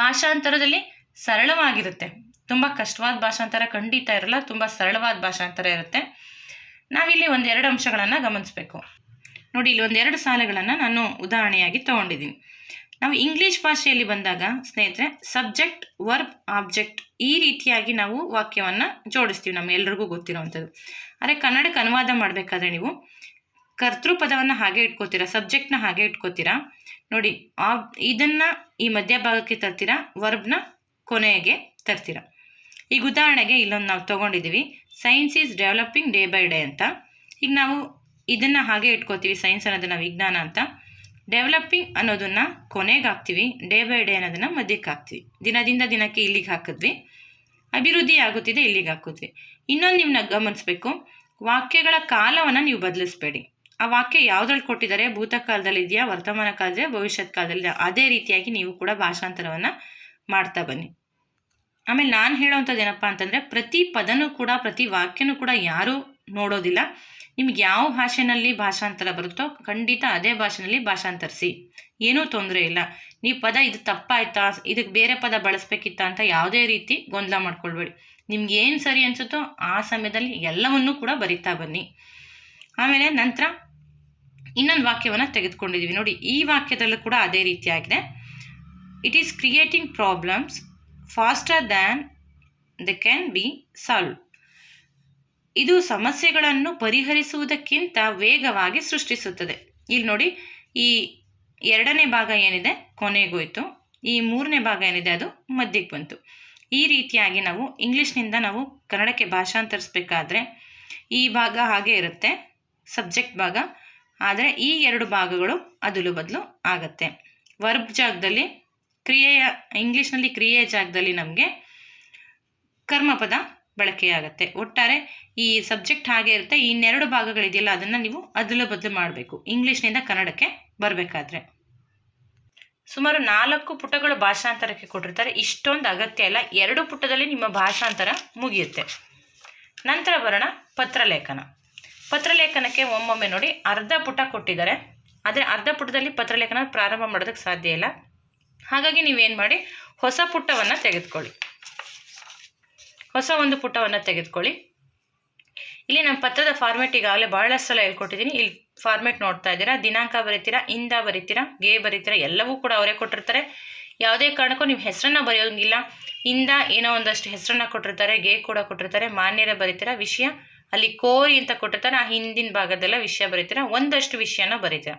ಭಾಷಾಂತರದಲ್ಲಿ ಸರಳವಾಗಿರುತ್ತೆ. ತುಂಬ ಕಷ್ಟವಾದ ಭಾಷಾಂತರ ಖಂಡಿತ ಇರಲ್ಲ, ತುಂಬ ಸರಳವಾದ ಭಾಷಾಂತರ ಇರುತ್ತೆ. ನಾವಿಲ್ಲಿ ಒಂದೆರಡು ಅಂಶಗಳನ್ನು ಗಮನಿಸಬೇಕು. ನೋಡಿ, ಇಲ್ಲಿ ಒಂದೆರಡು ಸಾಲುಗಳನ್ನು ನಾನು ಉದಾಹರಣೆಯಾಗಿ ತಗೊಂಡಿದ್ದೀನಿ. ನಾವು ಇಂಗ್ಲೀಷ್ ಭಾಷೆಯಲ್ಲಿ ಬಂದಾಗ, ಸ್ನೇಹಿತರೆ, ಸಬ್ಜೆಕ್ಟ್, ವರ್ಬ್, ಆಬ್ಜೆಕ್ಟ್ ಈ ರೀತಿಯಾಗಿ ನಾವು ವಾಕ್ಯವನ್ನು ಜೋಡಿಸ್ತೀವಿ ನಮ್ಮ ಎಲ್ರಿಗೂ ಗೊತ್ತಿರೋವಂಥದ್ದು. ಆದರೆ ಕನ್ನಡಕ್ಕೆ ಅನುವಾದ ಮಾಡಬೇಕಾದ್ರೆ ನೀವು ಕರ್ತೃಪದವನ್ನು ಹಾಗೆ ಇಟ್ಕೋತೀರಾ ಸಬ್ಜೆಕ್ಟ್ನ ಹಾಗೆ ಇಟ್ಕೋತೀರಾ? ನೋಡಿ, ಆ, ಇದನ್ನು ಈ ಮಧ್ಯಭಾಗಕ್ಕೆ ತರ್ತೀರಾ, ವರ್ಬ್ನ ಕೊನೆಗೆ ತರ್ತೀರಾ. ಈಗ ಉದಾಹರಣೆಗೆ ಇಲ್ಲೊಂದು ನಾವು ತೊಗೊಂಡಿದ್ದೀವಿ. Science is developing day by day ಅಂತ. ಈಗ ನಾವು ಇದನ್ನು ಹಾಗೆ ಇಟ್ಕೋತೀವಿ ಸೈನ್ಸ್ ಅನ್ನೋದನ್ನು ವಿಜ್ಞಾನ ಅಂತ. ಡೆವಲಪಿಂಗ್ ಅನ್ನೋದನ್ನು ಕೊನೆಗೆ ಹಾಕ್ತೀವಿ ಡೇ ಬೈ ಡೇ ಅನ್ನೋದನ್ನು ಮಧ್ಯಕ್ಕೆ ಹಾಕ್ತೀವಿ. ದಿನದಿಂದ ದಿನಕ್ಕೆ ಇಲ್ಲಿಗೆ ಹಾಕಿದ್ವಿ. ಅಭಿವೃದ್ಧಿ ಆಗುತ್ತಿದೆ, ಇಲ್ಲಿಗೆ ಹಾಕಿದ್ವಿ. ಇನ್ನೊಂದು ನಿಮ್ಮನ್ನ ಗಮನಿಸಬೇಕು, ವಾಕ್ಯಗಳ ಕಾಲವನ್ನು ನೀವು ಬದಲಿಸಬೇಡಿ. ಆ ವಾಕ್ಯ ಯಾವುದ್ರಲ್ಲಿ ಕೊಟ್ಟಿದ್ದಾರೆ? ಭೂತಕಾಲದಲ್ಲಿ ಇದೆಯಾ, ವರ್ತಮಾನ ಕಾಲದಲ್ಲಿ ಭವಿಷ್ಯತ್ ಕಾಲದಲ್ಲಿ ಅದೇ ರೀತಿಯಾಗಿ ನೀವು ಕೂಡ ಭಾಷಾಂತರವನ್ನು ಮಾಡ್ತಾ ಬನ್ನಿ. ಆಮೇಲೆ ನಾನು ಹೇಳೋವಂಥದ್ದು ಏನಪ್ಪ ಅಂತಂದರೆ ಪ್ರತಿ ಪದನೂ ಕೂಡ, ಪ್ರತಿ ವಾಕ್ಯನೂ ಕೂಡ ಯಾರೂ ನೋಡೋದಿಲ್ಲ. ನಿಮ್ಗೆ ಯಾವ ಭಾಷೆನಲ್ಲಿ ಭಾಷಾಂತರ ಬರುತ್ತೋ ಖಂಡಿತ ಅದೇ ಭಾಷೆನಲ್ಲಿ ಭಾಷಾಂತರಿಸಿ. ಏನೂ ತೊಂದರೆ ಇಲ್ಲ. ನೀವು ಪದ ಇದು ತಪ್ಪಾಯ್ತಾ ಇದಕ್ಕೆ ಬೇರೆ ಪದ ಬಳಸ್ಬೇಕಿತ್ತ ಅಂತ ಯಾವುದೇ ರೀತಿ ಗೊಂದಲ ಮಾಡ್ಕೊಳ್ಬೇಡಿ. ನಿಮ್ಗೆ ಏನು ಸರಿ ಅನಿಸುತ್ತೋ ಆ ಸಮಯದಲ್ಲಿ ಎಲ್ಲವನ್ನೂ ಕೂಡ ಬರಿತಾ ಬನ್ನಿ. ಆಮೇಲೆ ನಂತರ ಇನ್ನೊಂದು ವಾಕ್ಯವನ್ನು ತೆಗೆದುಕೊಂಡಿದ್ದೀವಿ ನೋಡಿ, ಈ ವಾಕ್ಯದಲ್ಲೂ ಕೂಡ ಅದೇ ರೀತಿಯಾಗಿದೆ it is creating problems faster than the can be solve ಇದು ಸಮಸ್ಯೆಗಳನ್ನು ಪರಿಹರಿಸುವುದಕ್ಕಿಂತ ವೇಗವಾಗಿ ಸೃಷ್ಟಿಸುತ್ತದೆ. ಇಲ್ಲಿ ನೋಡಿ, ಈ ಎರಡನೇ ಭಾಗ ಏನಿದೆ? ಕೊನೆಗೋಯ್ತು ಈ ಮೂರನೇ ಭಾಗ ಏನಿದೆ? ಅದು ಮಧ್ಯಕ್ಕೆ ಬಂತು. ಈ ರೀತಿಯಾಗಿ ನಾವು ಇಂಗ್ಲೀಷ್ನಿಂದ ನಾವು ಕನ್ನಡಕ್ಕೆ ಭಾಷಾಂತರಿಸ್ಬೇಕಾದ್ರೆ ಈ ಭಾಗ ಹಾಗೆ ಇರುತ್ತೆ ಸಬ್ಜೆಕ್ಟ್ ಭಾಗ. ಆದರೆ ಈ ಎರಡು ಭಾಗಗಳು ಅದಲು ಬದಲು ಆಗತ್ತೆ. ವರ್ಬ್ ಜಾಗದಲ್ಲಿ ಕ್ರಿಯೆಯ, ಇಂಗ್ಲೀಷ್ನಲ್ಲಿ ಕ್ರಿಯೆಯ ಜಾಗದಲ್ಲಿ ನಮಗೆ ಕರ್ಮಪದ ಬಳಕೆಯಾಗತ್ತೆ. ಒಟ್ಟಾರೆ ಈ ಸಬ್ಜೆಕ್ಟ್ ಹಾಗೆ ಇರುತ್ತೆ ಇನ್ನೆರಡು ಭಾಗಗಳಿದೆಯಲ್ಲ, ಅದನ್ನು ನೀವು ಅದಲು ಬದಲು ಮಾಡಬೇಕು. ಇಂಗ್ಲೀಷ್ನಿಂದ ಕನ್ನಡಕ್ಕೆ ಬರಬೇಕಾದ್ರೆ. ಸುಮಾರು ನಾಲ್ಕು ಪುಟಗಳು ಭಾಷಾಂತರಕ್ಕೆ ಕೊಟ್ಟಿರ್ತಾರೆ. ಇಷ್ಟೊಂದು ಅಗತ್ಯ ಇಲ್ಲ. ಎರಡು ಪುಟದಲ್ಲಿ ನಿಮ್ಮ ಭಾಷಾಂತರ ಮುಗಿಯುತ್ತೆ. ನಂತರ ಬರೋಣ ಪತ್ರಲೇಖನ. ಪತ್ರಲೇಖನಕ್ಕೆ ಒಮ್ಮೊಮ್ಮೆ ನೋಡಿ ಅರ್ಧ ಪುಟ ಕೊಟ್ಟಿದ್ದಾರೆ. ಆದರೆ ಅರ್ಧ ಪುಟದಲ್ಲಿ ಪತ್ರಲೇಖನ ಪ್ರಾರಂಭ ಮಾಡೋದಕ್ಕೆ ಸಾಧ್ಯ ಇಲ್ಲ. ಹಾಗಾಗಿ ನೀವೇನು ಮಾಡಿ ಹೊಸ ಪುಟ್ಟವನ್ನು ತೆಗೆದುಕೊಳ್ಳಿ. ಹೊಸ ಒಂದು ಪುಟವನ್ನು ತೆಗೆದುಕೊಳ್ಳಿ. ಇಲ್ಲಿ ನಮ್ಮ ಪತ್ರದ ಫಾರ್ಮೆಟ್ ಈಗಾಗಲೇ ಬಹಳ ಸಲ ಹೇಳ್ಕೊಟ್ಟಿದ್ದೀನಿ. ಇಲ್ಲಿ ಫಾರ್ಮೆಟ್ ನೋಡ್ತಾ ಇದ್ದೀರಾ, ದಿನಾಂಕ ಬರೀತೀರಾ, ಇಂದ ಬರೀತೀರಾ, ಗೇ ಬರೀತೀರಾ, ಎಲ್ಲವೂ ಕೂಡ ಅವರೇ ಕೊಟ್ಟಿರ್ತಾರೆ. ಯಾವುದೇ ಕಾರಣಕ್ಕೂ ನೀವು ಹೆಸರನ್ನು ಬರೆಯೋಂಗಿಲ್ಲ. ಇಂದ ಏನೋ ಒಂದಷ್ಟು ಹೆಸರನ್ನು ಕೊಟ್ಟಿರ್ತಾರೆ, ಗೇ ಕೂಡ ಕೊಟ್ಟಿರ್ತಾರೆ, ಮಾನ್ಯರ ಬರೀತೀರಾ ವಿಷಯ. ಅಲ್ಲಿ ಕೋರಿ ಅಂತ ಕೊಟ್ಟಿರ್ತಾರೆ ಆ ಹಿಂದಿನ ಭಾಗದೆಲ್ಲ ವಿಷಯ ಬರೀತೀರ ಒಂದಷ್ಟು ವಿಷಯನ ಬರೀತೀರ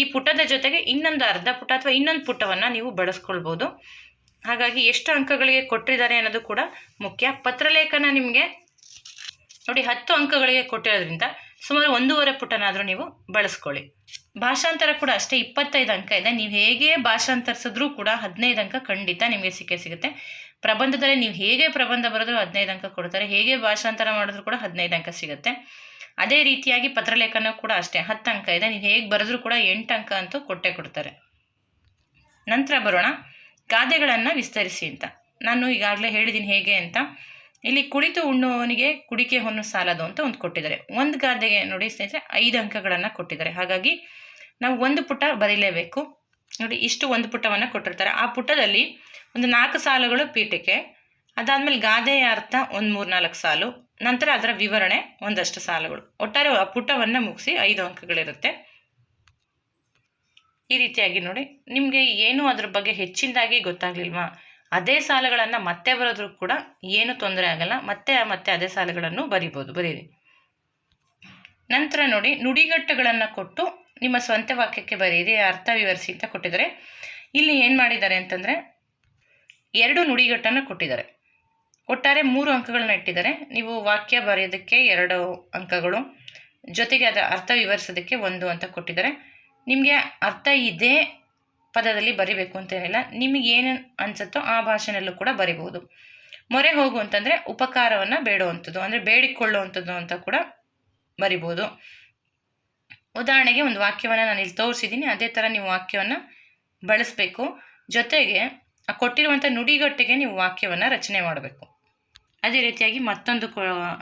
ಈ ಪುಟದ ಜೊತೆಗೆ ಇನ್ನೊಂದು ಅರ್ಧ ಪುಟ ಅಥವಾ ಇನ್ನೊಂದು ಪುಟವನ್ನು ನೀವು ಬಳಸ್ಕೊಳ್ಬೋದು. ಹಾಗಾಗಿ ಎಷ್ಟು ಅಂಕಗಳಿಗೆ ಕೊಟ್ಟಿದ್ದಾರೆ ಅನ್ನೋದು ಕೂಡ ಮುಖ್ಯ. ಪತ್ರಲೇಖನ ನಿಮಗೆ ನೋಡಿ, ಹತ್ತು ಅಂಕಗಳಿಗೆ ಕೊಟ್ಟಿರೋದ್ರಿಂದ ಸುಮಾರು ಒಂದೂವರೆ ಪುಟನಾದರೂ ನೀವು ಬಳಸ್ಕೊಳ್ಳಿ. ಭಾಷಾಂತರ ಕೂಡ ಅಷ್ಟೇ, ಇಪ್ಪತ್ತೈದು ಅಂಕ ಇದೆ. ನೀವು ಹೇಗೆ ಭಾಷಾಂತರಿಸಿದ್ರೂ ಕೂಡ ಹದಿನೈದು ಅಂಕ ಖಂಡಿತ ನಿಮಗೆ ಸಿಕ್ಕೇ ಸಿಗುತ್ತೆ. ಪ್ರಬಂಧದಲ್ಲಿ ನೀವು ಹೇಗೆ ಪ್ರಬಂಧ ಬರೆದ್ರು ಹದಿನೈದು ಅಂಕ ಕೊಡ್ತಾರೆ, ಹೇಗೆ ಭಾಷಾಂತರ ಮಾಡಿದ್ರು ಕೂಡ ಹದಿನೈದು ಅಂಕ ಸಿಗುತ್ತೆ. ಅದೇ ರೀತಿಯಾಗಿ ಪತ್ರಲೇಖನ ಕೂಡ ಅಷ್ಟೇ, ಹತ್ತು ಅಂಕ ಇದೆ, ನೀವು ಹೇಗೆ ಬರೆದ್ರೂ ಕೂಡ ಎಂಟು ಅಂಕ ಅಂತೂ ಕೊಟ್ಟೆ ಕೊಡ್ತಾರೆ. ನಂತರ ಬರೋಣ, ಗಾದೆಗಳನ್ನು ವಿಸ್ತರಿಸಿ ಅಂತ. ನಾನು ಈಗಾಗಲೇ ಹೇಳಿದ್ದೀನಿ ಹೇಗೆ ಅಂತ. ಇಲ್ಲಿ ಕುಳಿತು ಉಣ್ಣುವವನಿಗೆ ಕುಡಿಕೆ ಹೊನ್ನು ಸಾಲದು ಅಂತ ಒಂದು ಕೊಟ್ಟಿದ್ದಾರೆ. ಒಂದು ಗಾದೆಗೆ ನೋಡಿ ಸ್ನೇಹಿತರೆ, ಐದು ಅಂಕಗಳನ್ನು ಕೊಟ್ಟಿದ್ದಾರೆ. ಹಾಗಾಗಿ ನಾವು ಒಂದು ಪುಟ ಬರೀಲೇಬೇಕು. ನೋಡಿ, ಇಷ್ಟು ಒಂದು ಪುಟವನ್ನು ಕೊಟ್ಟಿರ್ತಾರೆ. ಆ ಪುಟದಲ್ಲಿ ಒಂದು ನಾಲ್ಕು ಸಾಲುಗಳು ಪೀಠಿಕೆ, ಅದಾದಮೇಲೆ ಗಾದೆಯ ಅರ್ಥ ಒಂದು ಮೂರು ನಾಲ್ಕು ಸಾಲು, ನಂತರ ಅದರ ವಿವರಣೆ ಒಂದಷ್ಟು ಸಾಲುಗಳು. ಒಟ್ಟಾರೆ ಪುಟವನ್ನು ಮುಗಿಸಿ ಐದು ಅಂಕಗಳಿರುತ್ತೆ. ಈ ರೀತಿಯಾಗಿ ನೋಡಿ, ನಿಮಗೆ ಏನು ಅದ್ರ ಬಗ್ಗೆ ಹೆಚ್ಚಿನದಾಗಿ ಗೊತ್ತಾಗ್ಲಿಲ್ವಾ? ಅದೇ ಸಾಲುಗಳನ್ನು ಮತ್ತೆ ಬರೋದ್ರೂ ಕೂಡ ಏನು ತೊಂದರೆ ಆಗಲ್ಲ, ಮತ್ತೆ ಮತ್ತೆ ಅದೇ ಸಾಲುಗಳನ್ನು ಬರಿಬೋದು, ಬರೀರಿ. ನಂತರ ನೋಡಿ, ನುಡಿಗಟ್ಟುಗಳನ್ನು ಕೊಟ್ಟು ನಿಮ್ಮ ಸ್ವಂತ ವಾಕ್ಯಕ್ಕೆ ಬರೀರಿ, ಅರ್ಥ ವಿವರಿಸಿ ಅಂತ ಕೊಟ್ಟಿದ್ದಾರೆ. ಇಲ್ಲಿ ಏನು ಮಾಡಿದ್ದಾರೆ ಅಂತಂದರೆ ಎರಡು ನುಡಿಗಟ್ಟನ್ನು ಕೊಟ್ಟಿದ್ದಾರೆ. ಒಟ್ಟಾರೆ ಮೂರು ಅಂಕಗಳನ್ನ ಇಟ್ಟಿದ್ದಾರೆ. ನೀವು ವಾಕ್ಯ ಬರೆಯೋದಕ್ಕೆ ಎರಡು ಅಂಕಗಳು, ಜೊತೆಗೆ ಅದರ ಅರ್ಥ ವಿವರಿಸೋದಕ್ಕೆ ಒಂದು ಅಂತ ಕೊಟ್ಟಿದ್ದಾರೆ. ನಿಮಗೆ ಅರ್ಥ ಇದೇ ಪದದಲ್ಲಿ ಬರಿಬೇಕು ಅಂತ ಏನಿಲ್ಲ. ನಿಮಗೆ ಏನು ಅನಿಸುತ್ತೋ ಆ ಭಾಷೆನಲ್ಲೂ ಕೂಡ ಬರಿಬೋದು ಮೊರೆ ಹೋಗು ಅಂತಂದರೆ ಉಪಕಾರವನ್ನು ಬೇಡುವಂಥದ್ದು, ಅಂದರೆ ಬೇಡಿಕೊಳ್ಳುವಂಥದ್ದು ಅಂತ ಕೂಡ ಬರಿಬೋದು ಉದಾಹರಣೆಗೆ ಒಂದು ವಾಕ್ಯವನ್ನು ನಾನು ಇಲ್ಲಿ ತೋರಿಸಿದ್ದೀನಿ. ಅದೇ ಥರ ನೀವು ವಾಕ್ಯವನ್ನು ಬಳಸಬೇಕು. ಜೊತೆಗೆ ಆ ಕೊಟ್ಟಿರುವಂಥ ನುಡಿಗಟ್ಟಿಗೆ ನೀವು ವಾಕ್ಯವನ್ನು ರಚನೆ ಮಾಡಬೇಕು. ಅದೇ ರೀತಿಯಾಗಿ ಮತ್ತೊಂದು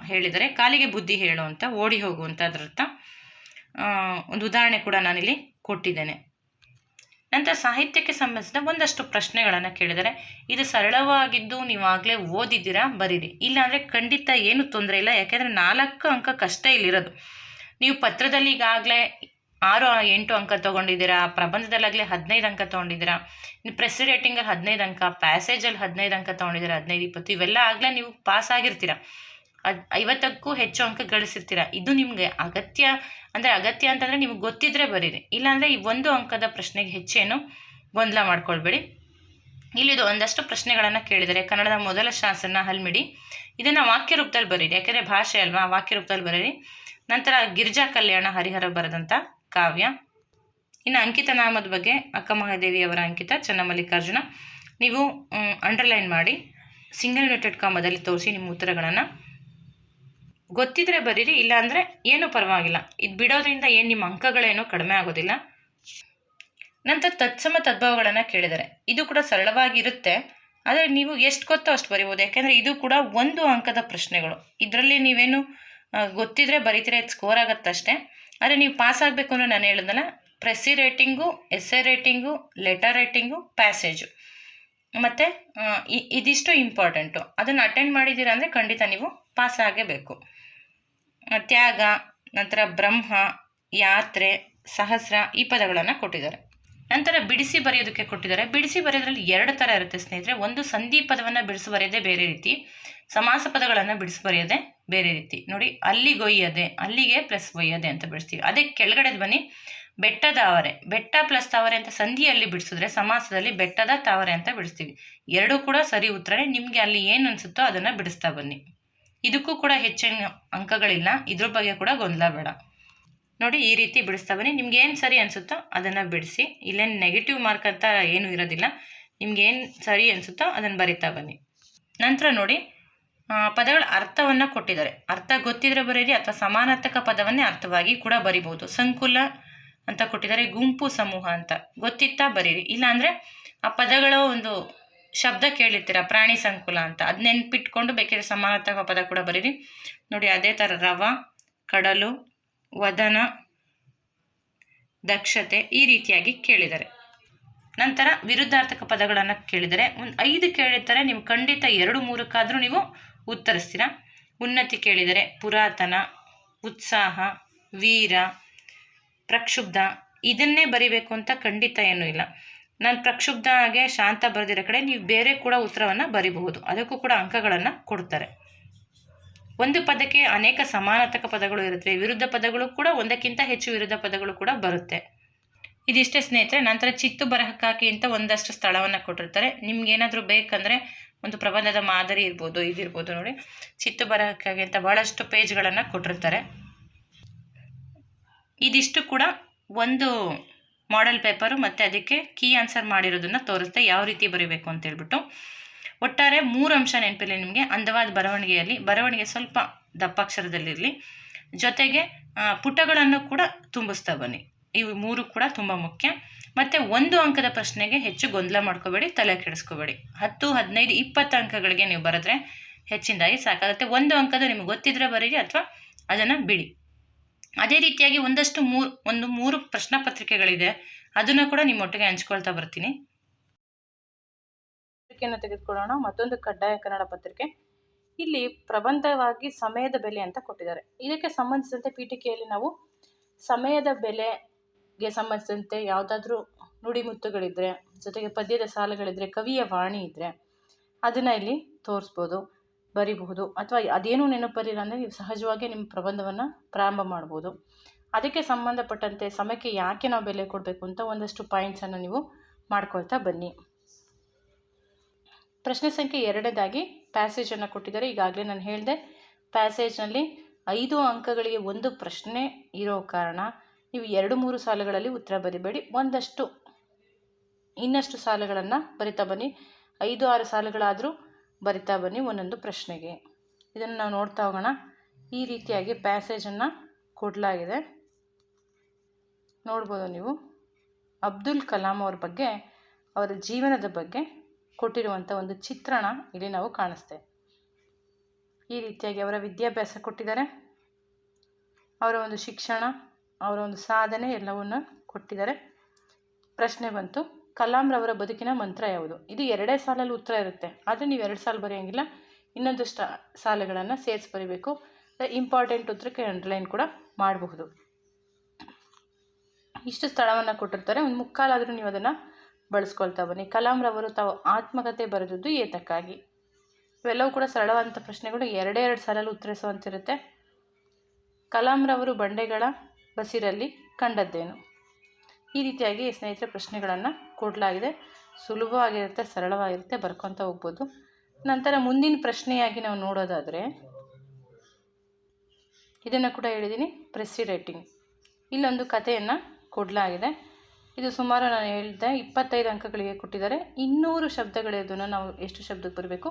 ಹೇಳಿದರೆ ಕಾಲಿಗೆ ಬುದ್ಧಿ ಹೇಳು ಅಂತ ಓಡಿ ಹೋಗುವಂಥ ಅಂತ ಅದರರ್ಥ ಒಂದು ಉದಾಹರಣೆ ಕೂಡ ನಾನಿಲ್ಲಿ ಕೊಟ್ಟಿದ್ದೇನೆ. ನಂತರ ಸಾಹಿತ್ಯಕ್ಕೆ ಸಂಬಂಧಿಸಿದ ಒಂದಷ್ಟು ಪ್ರಶ್ನೆಗಳನ್ನು ಕೇಳಿದರೆ, ಇದು ಸರಳವಾಗಿದ್ದು ನೀವು ಆಗಲೇ ಓದಿದ್ದೀರಾ? ಬರೀರಿ. ಇಲ್ಲಾಂದರೆ ಖಂಡಿತ ಏನು ತೊಂದರೆ ಇಲ್ಲ. ಯಾಕೆಂದರೆ ನಾಲ್ಕು ಅಂಕ ಕಷ್ಟ ಇಲ್ಲಿರೋದು. ನೀವು ಪತ್ರದಲ್ಲಿ ಈಗಾಗಲೇ ಆರು, ಎಂಟು ಅಂಕ ತೊಗೊಂಡಿದ್ದೀರಾ? ಪ್ರಬಂಧದಲ್ಲಾಗಲಿ ಹದಿನೈದು ಅಂಕ ತೊಗೊಂಡಿದ್ದೀರಾ? ನೀವು ಪ್ರೆಸ್ ರೇಟಿಂಗಲ್ಲಿ ಹದಿನೈದು ಅಂಕ ಪ್ಯಾಸೇಜಲ್ಲಿ ಹದಿನೈದು ಅಂಕ ತೊಗೊಂಡಿದ್ದೀರಾ? ಹದಿನೈದು, ಇಪ್ಪತ್ತು, ಇವೆಲ್ಲ ಆಗಲೇ ನೀವು ಪಾಸ್ ಆಗಿರ್ತೀರ? ಅದು, ಐವತ್ತಕ್ಕೂ ಹೆಚ್ಚು ಅಂಕ ಗಳಿಸಿರ್ತೀರ? ಇದು ನಿಮಗೆ ಅಗತ್ಯ, ಅಂದರೆ ಅಗತ್ಯ ಅಂತಂದರೆ ನಿಮಗೆ ಗೊತ್ತಿದ್ದರೆ ಬರೀರಿ. ಇಲ್ಲಾಂದರೆ ಈ ಒಂದು ಅಂಕದ ಪ್ರಶ್ನೆಗೆ ಹೆಚ್ಚೇನು ಗೊಂದಲ ಮಾಡ್ಕೊಳ್ಬೇಡಿ. ಇಲ್ಲಿದು ಒಂದಷ್ಟು ಪ್ರಶ್ನೆಗಳನ್ನು ಕೇಳಿದರೆ ಕನ್ನಡದ ಮೊದಲ ಶಾಸನ ಹಲ್ಮಿಡಿ, ಇದನ್ನು ವಾಕ್ಯ ರೂಪದಲ್ಲಿ ಬರೀರಿ. ಯಾಕೆಂದರೆ ಭಾಷೆ ಅಲ್ವಾ ವಾಕ್ಯ ರೂಪದಲ್ಲಿ ಬರೀರಿ. ನಂತರ ಗಿರಿಜಾ ಕಲ್ಯಾಣ ಹರಿಹರ ಬರೆದಂಥ ಕಾವ್ಯ. ಇನ್ನು ಅಂಕಿತ ನಾಮದ ಬಗ್ಗೆ ಅಕ್ಕ ಮಹಾದೇವಿಯವರ ಅಂಕಿತ ಚನ್ನಮಲ್ಲಿಕಾರ್ಜುನ. ನೀವು ಅಂಡರ್ಲೈನ್ ಮಾಡಿ ಸಿಂಗಲ್ ಯುನೈಟೆಡ್ ಕಾಮದಲ್ಲಿ ತೋರಿಸಿ ನಿಮ್ಮ ಉತ್ತರಗಳನ್ನು. ಗೊತ್ತಿದ್ರೆ ಬರೀರಿ, ಇಲ್ಲಾಂದರೆ ಏನೂ ಪರವಾಗಿಲ್ಲ. ಇದು ಬಿಡೋದ್ರಿಂದ ಏನು ನಿಮ್ಮ ಅಂಕಗಳೇನೂ ಕಡಿಮೆ ಆಗೋದಿಲ್ಲ. ನಂತರ ತತ್ಸಮ ತದ್ಭವಗಳನ್ನು ಕೇಳಿದ್ದಾರೆ ಇದು ಕೂಡ ಸರಳವಾಗಿರುತ್ತೆ. ಆದರೆ ನೀವು ಎಷ್ಟು ಗೊತ್ತೋ ಅಷ್ಟು ಬರಿಬೋದು. ಯಾಕೆಂದರೆ ಇದು ಕೂಡ ಒಂದು ಅಂಕದ ಪ್ರಶ್ನೆಗಳು. ಇದರಲ್ಲಿ ನೀವೇನು ಗೊತ್ತಿದ್ರೆ ಬರೀತೀರ ಸ್ಕೋರ್ ಆಗುತ್ತಷ್ಟೇ. ಆದರೆ ನೀವು ಪಾಸ್ ಆಗಬೇಕು ಅಂದರೆ ನಾನು ಹೇಳಿದ್ನಲ್ಲ precis writing essay writing letter writing passage ಮತ್ತು ಇದಿಷ್ಟು ಇಂಪಾರ್ಟೆಂಟು ಅದನ್ನು ಅಟೆಂಡ್ ಮಾಡಿದ್ದೀರ ಅಂದರೆ ಖಂಡಿತ ನೀವು ಪಾಸ್ ಆಗೇಬೇಕು. ತ್ಯಾಗ, ನಂತರ ಬ್ರಹ್ಮ, ಯಾತ್ರೆ, ಸಹಸ್ರ ಈ ಪದಗಳನ್ನು ಕೊಟ್ಟಿದ್ದಾರೆ. ನಂತರ ಬಿಡಿಸಿ ಬರೆಯೋದಕ್ಕೆ ಕೊಟ್ಟಿದ್ದಾರೆ. ಬಿಡಿಸಿ ಬರೆಯೋದ್ರಲ್ಲಿ ಎರಡು ಥರ ಇರುತ್ತೆ ಸ್ನೇಹಿತರೆ. ಒಂದು ಸಂಧಿ ಪದವನ್ನು ಬಿಡಿಸಿ ಬರೆಯೋದೇ ಬೇರೆ ರೀತಿ, ಸಮಾಸ ಪದಗಳನ್ನು ಬಿಡಿಸಿ ಬರೆಯೋದೇ ಬೇರೆ ರೀತಿ. ನೋಡಿ ಅಲ್ಲಿಗೊಯ್ಯದೆ ಅಲ್ಲಿಗೆ ಪ್ಲಸ್ ಒಯ್ಯದೆ ಅಂತ ಬಿಡಿಸ್ತೀವಿ. ಅದೇ ಕೆಳಗಡೆದು ಬನ್ನಿ. ಬೆಟ್ಟದ ಅವರೆ. ಬೆಟ್ಟ ಪ್ಲಸ್ ತಾವರೆ ಅಂತ ಸಂಧಿಯಲ್ಲಿ ಬಿಡಿಸಿದ್ರೆ ಸಮಾಸದಲ್ಲಿ ಬೆಟ್ಟದ ತಾವರೆ ಅಂತ ಬಿಡಿಸ್ತೀವಿ. ಎರಡೂ ಕೂಡ ಸರಿ ಉತ್ತರನೇ. ನಿಮಗೆ ಅಲ್ಲಿ ಏನು ಅನಿಸುತ್ತೋ ಅದನ್ನು ಬಿಡಿಸ್ತಾ ಬನ್ನಿ. ಇದಕ್ಕೂ ಕೂಡ ಹೆಚ್ಚಿನ ಅಂಕಗಳಿಲ್ಲ. ಇದ್ರ ಬಗ್ಗೆ ಕೂಡ ಗೊಂದಲ ಬೇಡ. ನೋಡಿ ಈ ರೀತಿ ಬಿಡಿಸ್ತಾ ಬನ್ನಿ. ನಿಮ್ಗೆ ಏನು ಸರಿ ಅನಿಸುತ್ತೋ ಅದನ್ನು ಬಿಡಿಸಿ. ಇಲ್ಲೇನು ನೆಗೆಟಿವ್ ಮಾರ್ಕ್ ಅಂತ ಏನೂ ಇರೋದಿಲ್ಲ. ನಿಮ್ಗೆ ಏನು ಸರಿ ಅನಿಸುತ್ತೋ ಅದನ್ನು ಬರಿತಾ ಬನ್ನಿ. ನಂತರ ನೋಡಿ ಪದಗಳ ಅರ್ಥವನ್ನು ಕೊಟ್ಟಿದ್ದಾರೆ. ಅರ್ಥ ಗೊತ್ತಿದ್ರೆ ಬರೀರಿ ಅಥವಾ ಸಮಾನಾರ್ಥಕ ಪದವನ್ನೇ ಅರ್ಥವಾಗಿ ಕೂಡ ಬರಿಬೋದು ಸಂಕುಲ ಅಂತ ಕೊಟ್ಟಿದ್ದಾರೆ, ಗುಂಪು ಸಮೂಹ ಅಂತ. ಗೊತ್ತಿತ್ತಾ ಬರೀರಿ. ಇಲ್ಲಾಂದರೆ ಆ ಪದಗಳ ಒಂದು ಶಬ್ದ ಕೇಳಿರ್ತೀರ, ಪ್ರಾಣಿ ಸಂಕುಲ ಅಂತ. ಅದು ನೆನ್ಪಿಟ್ಕೊಂಡು ಬೇಕಿದ್ರೆ ಸಮಾನಾರ್ಥಕ ಪದ ಕೂಡ ಬರೀರಿ. ನೋಡಿ, ಅದೇ ಥರ ರವ, ಕಡಲು ವದನ, ದಕ್ಷತೆ ಈ ರೀತಿಯಾಗಿ ಕೇಳಿದರೆ. ನಂತರ ವಿರುದ್ಧಾರ್ಥಕ ಪದಗಳನ್ನು ಕೇಳಿದರೆ, ಒಂದು ಐದು ಕೇಳಿರ್ತಾರೆ ನೀವು ಖಂಡಿತ ಎರಡು ಮೂರಕ್ಕಾದರೂ ನೀವು ಉತ್ತರಿಸ್ತೀರ? ಉನ್ನತಿ ಕೇಳಿದರೆ ಪುರಾತನ, ಉತ್ಸಾಹ, ವೀರ, ಪ್ರಕ್ಷುಬ್ಧ, ಇದನ್ನೇ ಬರಿಬೇಕು ಅಂತ ಖಂಡಿತ ಏನೂ ಇಲ್ಲ. ನಾನು ಪ್ರಕ್ಷುಬ್ಧ ಹಾಗೆ ಶಾಂತ ಬರೆದಿರೋ ಕಡೆ ನೀವು ಬೇರೆ ಕೂಡ ಉತ್ತರವನ್ನು ಬರಿಬಹುದು. ಅದಕ್ಕೂ ಕೂಡ ಅಂಕಗಳನ್ನು ಕೊಡ್ತಾರೆ. ಒಂದು ಪದಕ್ಕೆ ಅನೇಕ ಸಮಾನಾರ್ಥಕ ಪದಗಳು ಇರುತ್ತೆ. ವಿರುದ್ಧ ಪದಗಳು ಕೂಡ ಒಂದಕ್ಕಿಂತ ಹೆಚ್ಚು ವಿರುದ್ಧ ಪದಗಳು ಕೂಡ ಬರುತ್ತೆ. ಇದಿಷ್ಟೇ ಸ್ನೇಹಿತರೆ, ನಂತರ ಚಿತ್ತು ಬರಹಕ್ಕಾಗಿ ಅಂತ ಒಂದಷ್ಟು ಸ್ಥಳವನ್ನು ಕೊಟ್ಟಿರ್ತಾರೆ. ನಿಮ್ಗೇನಾದರೂ ಬೇಕಂದರೆ ಒಂದು ಪ್ರಬಂಧದ ಮಾದರಿ ಇರ್ಬೋದು, ಇದಿರ್ಬೋದು ನೋಡಿ. ಚಿತ್ತು ಬರಹಕ್ಕಾಗಿ ಅಂತ ಭಾಳಷ್ಟು ಪೇಜ್ಗಳನ್ನು ಕೊಟ್ಟಿರ್ತಾರೆ. ಇದಿಷ್ಟು ಕೂಡ ಒಂದು ಮಾಡೆಲ್ ಪೇಪರು ಮತ್ತು ಅದಕ್ಕೆ ಕೀ ಆನ್ಸರ್ ಮಾಡಿರೋದನ್ನು ತೋರಿಸ್ತೆ ಯಾವ ರೀತಿ ಬರೀಬೇಕು ಅಂತ ಹೇಳ್ಬಿಟ್ಟು. ಒಟ್ಟಾರೆ ಮೂರು ಅಂಶ ನೆನಪಿರಲಿ ನಿಮಗೆ. ಅಂದವಾದ ಬರವಣಿಗೆಯಲ್ಲಿ, ಬರವಣಿಗೆ ಸ್ವಲ್ಪ ದಪ್ಪಾಕ್ಷರದಲ್ಲಿರಲಿ. ಜೊತೆಗೆ ಪುಟಗಳನ್ನು ಕೂಡ ತುಂಬಿಸ್ತಾ ಬನ್ನಿ. ಇವು ಮೂರು ಕೂಡ ತುಂಬ ಮುಖ್ಯ. ಮತ್ತು ಒಂದು ಅಂಕದ ಪ್ರಶ್ನೆಗೆ ಹೆಚ್ಚು ಗೊಂದಲ ಮಾಡ್ಕೋಬೇಡಿ, ತಲೆ ಕೆಡಿಸ್ಕೋಬೇಡಿ. ಹತ್ತು, ಹದಿನೈದು, ಇಪ್ಪತ್ತು ಅಂಕಗಳಿಗೆ ನೀವು ಬರೆದ್ರೆ ಹೆಚ್ಚಿನದಾಗಿ ಸಾಕಾಗುತ್ತೆ. ಒಂದು ಅಂಕದ ನಿಮಗೆ ಗೊತ್ತಿದ್ರೆ ಬರೀರಿ ಅಥವಾ ಅದನ್ನು ಬಿಡಿ. ಅದೇ ರೀತಿಯಾಗಿ ಒಂದಷ್ಟು ಮೂರು ಒಂದು ಮೂರು ಪ್ರಶ್ನೆ ಪತ್ರಿಕೆಗಳಿದೆ. ಅದನ್ನು ಕೂಡ ನಿಮ್ಮೊಟ್ಟಿಗೆ ಹಂಚ್ಕೊಳ್ತಾ ಬರ್ತೀನಿ. ಪತ್ರಿಕೆಯನ್ನು ತೆಗೆದುಕೊಳ್ಳೋಣ. ಮತ್ತೊಂದು ಕಡ್ಡಾಯ ಕನ್ನಡ ಪತ್ರಿಕೆ. ಇಲ್ಲಿ ಪ್ರಬಂಧವಾಗಿ ಸಮಯದ ಬೆಲೆ ಅಂತ ಕೊಟ್ಟಿದ್ದಾರೆ. ಇದಕ್ಕೆ ಸಂಬಂಧಿಸಿದಂತೆ ಪೀಠಿಕೆಯಲ್ಲಿ ನಾವು ಸಮಯದ ಬೆಲೆಗೆ ಸಂಬಂಧಿಸಿದಂತೆ ಯಾವುದಾದ್ರೂ ನುಡಿಮುತ್ತುಗಳಿದ್ರೆ, ಜೊತೆಗೆ ಪದ್ಯದ ಸಾಲುಗಳಿದ್ದರೆ ಕವಿಯ ವಾಣಿ ಇದ್ದರೆ ಅದನ್ನು ಇಲ್ಲಿ ತೋರಿಸ್ಬೋದು, ಬರಿಬಹುದು, ಅಥವಾ ಅದೇನೂ ನೆನಪರಿಲ್ಲ ಅಂದರೆ ನೀವು ಸಹಜವಾಗಿ ನಿಮ್ಮ ಪ್ರಬಂಧವನ್ನು ಪ್ರಾರಂಭ ಮಾಡ್ಬೋದು. ಅದಕ್ಕೆ ಸಂಬಂಧಪಟ್ಟಂತೆ ಸಮಯಕ್ಕೆ ಯಾಕೆ ನಾವು ಬೆಲೆ ಕೊಡಬೇಕು ಅಂತ ಒಂದಷ್ಟು ಪಾಯಿಂಟ್ಸನ್ನು ನೀವು ಮಾಡ್ಕೊಳ್ತಾ ಬನ್ನಿ. ಪ್ರಶ್ನೆ ಸಂಖ್ಯೆ ಎರಡನೇದಾಗಿ ಪ್ಯಾಸೇಜನ್ನು ಕೊಟ್ಟಿದ್ದಾರೆ. ಈಗಾಗಲೇ ನಾನು ಹೇಳಿದೆ ಪ್ಯಾಸೇಜ್ನಲ್ಲಿ ಐದು ಅಂಕಗಳಿಗೆ ಒಂದು ಪ್ರಶ್ನೆ ಇರೋ ಕಾರಣ ನೀವು ಎರಡು ಮೂರು ಸಾಲುಗಳಲ್ಲಿ ಉತ್ತರ ಬರಿಬೇಡಿ. ಒಂದಷ್ಟು, ಇನ್ನಷ್ಟು ಸಾಲುಗಳನ್ನು ಬರಿತಾ ಬನ್ನಿ. ಐದು, ಆರು ಸಾಲುಗಳಾದರೂ ಬರಿತಾ ಬನ್ನಿ ಒಂದೊಂದು ಪ್ರಶ್ನೆಗೆ. ಇದನ್ನು ನಾವು ನೋಡ್ತಾ ಹೋಗೋಣ. ಈ ರೀತಿಯಾಗಿ ಪ್ಯಾಸೇಜನ್ನು ಕೊಡಲಾಗಿದೆ. ನೋಡ್ಬೋದು ನೀವು. ಅಬ್ದುಲ್ ಕಲಾಂ ಅವ್ರ ಬಗ್ಗೆ, ಅವರ ಜೀವನದ ಬಗ್ಗೆ ಕೊಟ್ಟಿರುವಂಥ ಒಂದು ಚಿತ್ರಣ ಇಲ್ಲಿ ನಾವು ಕಾಣಿಸ್ತೇವೆ ಈ ರೀತಿಯಾಗಿ ಅವರ ವಿದ್ಯಾಭ್ಯಾಸ ಕೊಟ್ಟಿದ್ದಾರೆ. ಅವರ ಒಂದು ಶಿಕ್ಷಣ, ಅವರ ಒಂದು ಸಾಧನೆ ಎಲ್ಲವನ್ನು ಕೊಟ್ಟಿದ್ದಾರೆ. ಪ್ರಶ್ನೆ ಬಂತು ಕಲಾಂರವರ ಬದುಕಿನ ಮಂತ್ರ ಯಾವುದು? ಇದು ಎರಡೇ ಸಾಲಲ್ಲಿ ಉತ್ತರ ಇರುತ್ತೆ. ಆದರೆ ನೀವು ಎರಡು ಸಾಲು ಬರೆಯೋಂಗಿಲ್ಲ. ಇನ್ನೊಂದು ಸ್ಟ ಸಾಲುಗಳನ್ನು ಸೇರಿಸಿ ಬರೀಬೇಕು. ಇಂಪಾರ್ಟೆಂಟ್ ಉತ್ತರಕ್ಕೆ ಅಂಡರ್ಲೈನ್ ಕೂಡ ಮಾಡಬಹುದು. ಇಷ್ಟು ಸ್ಥಳವನ್ನು ಕೊಟ್ಟಿರ್ತಾರೆ. ಒಂದು ಮುಕ್ಕಾಲಾದರೂ ನೀವು ಅದನ್ನು ಬಳಸ್ಕೊಳ್ತಾ ಬನ್ನಿ. ಕಲಾಂರವರು ತಾವು ಆತ್ಮಕತೆ ಬರೆದದ್ದು ಏತಕ್ಕಾಗಿ? ಇವೆಲ್ಲವೂ ಕೂಡ ಸರಳವಾದಂಥ ಪ್ರಶ್ನೆಗಳು. ಎರಡೇ ಎರಡು ಸಾಲಲ್ಲಿ ಉತ್ತರಿಸುವಂತಿರುತ್ತೆ ಕಲಾಂರವರು ಬಂಡೆಗಳ ಬಸಿರಲ್ಲಿ ಕಂಡದ್ದೇನು? ಈ ರೀತಿಯಾಗಿ ಸ್ನೇಹಿತರೆ ಪ್ರಶ್ನೆಗಳನ್ನು ಕೊಡಲಾಗಿದೆ. ಸುಲಭವಾಗಿರುತ್ತೆ, ಸರಳವಾಗಿರುತ್ತೆ, ಬರ್ಕೊತ ಹೋಗ್ಬೋದು. ನಂತರ ಮುಂದಿನ ಪ್ರಶ್ನೆಯಾಗಿ ನಾವು ನೋಡೋದಾದರೆ, ಇದನ್ನು ಕೂಡ ಹೇಳಿದ್ದೀನಿ ಪ್ರೆಸ್ಸಿ ರೇಟಿಂಗ್. ಇಲ್ಲೊಂದು ಕಥೆಯನ್ನು ಕೊಡಲಾಗಿದೆ. ಇದು ಸುಮಾರು ನಾನು ಹೇಳಿದ್ದೆ, ಇಪ್ಪತ್ತೈದು ಅಂಕಗಳಿಗೆ ಕೊಟ್ಟಿದ್ದಾರೆ. ಇನ್ನೂರು ಶಬ್ದಗಳಿದನ್ನು ನಾವು ಎಷ್ಟು ಶಬ್ದಕ್ಕೆ ಬರಬೇಕು?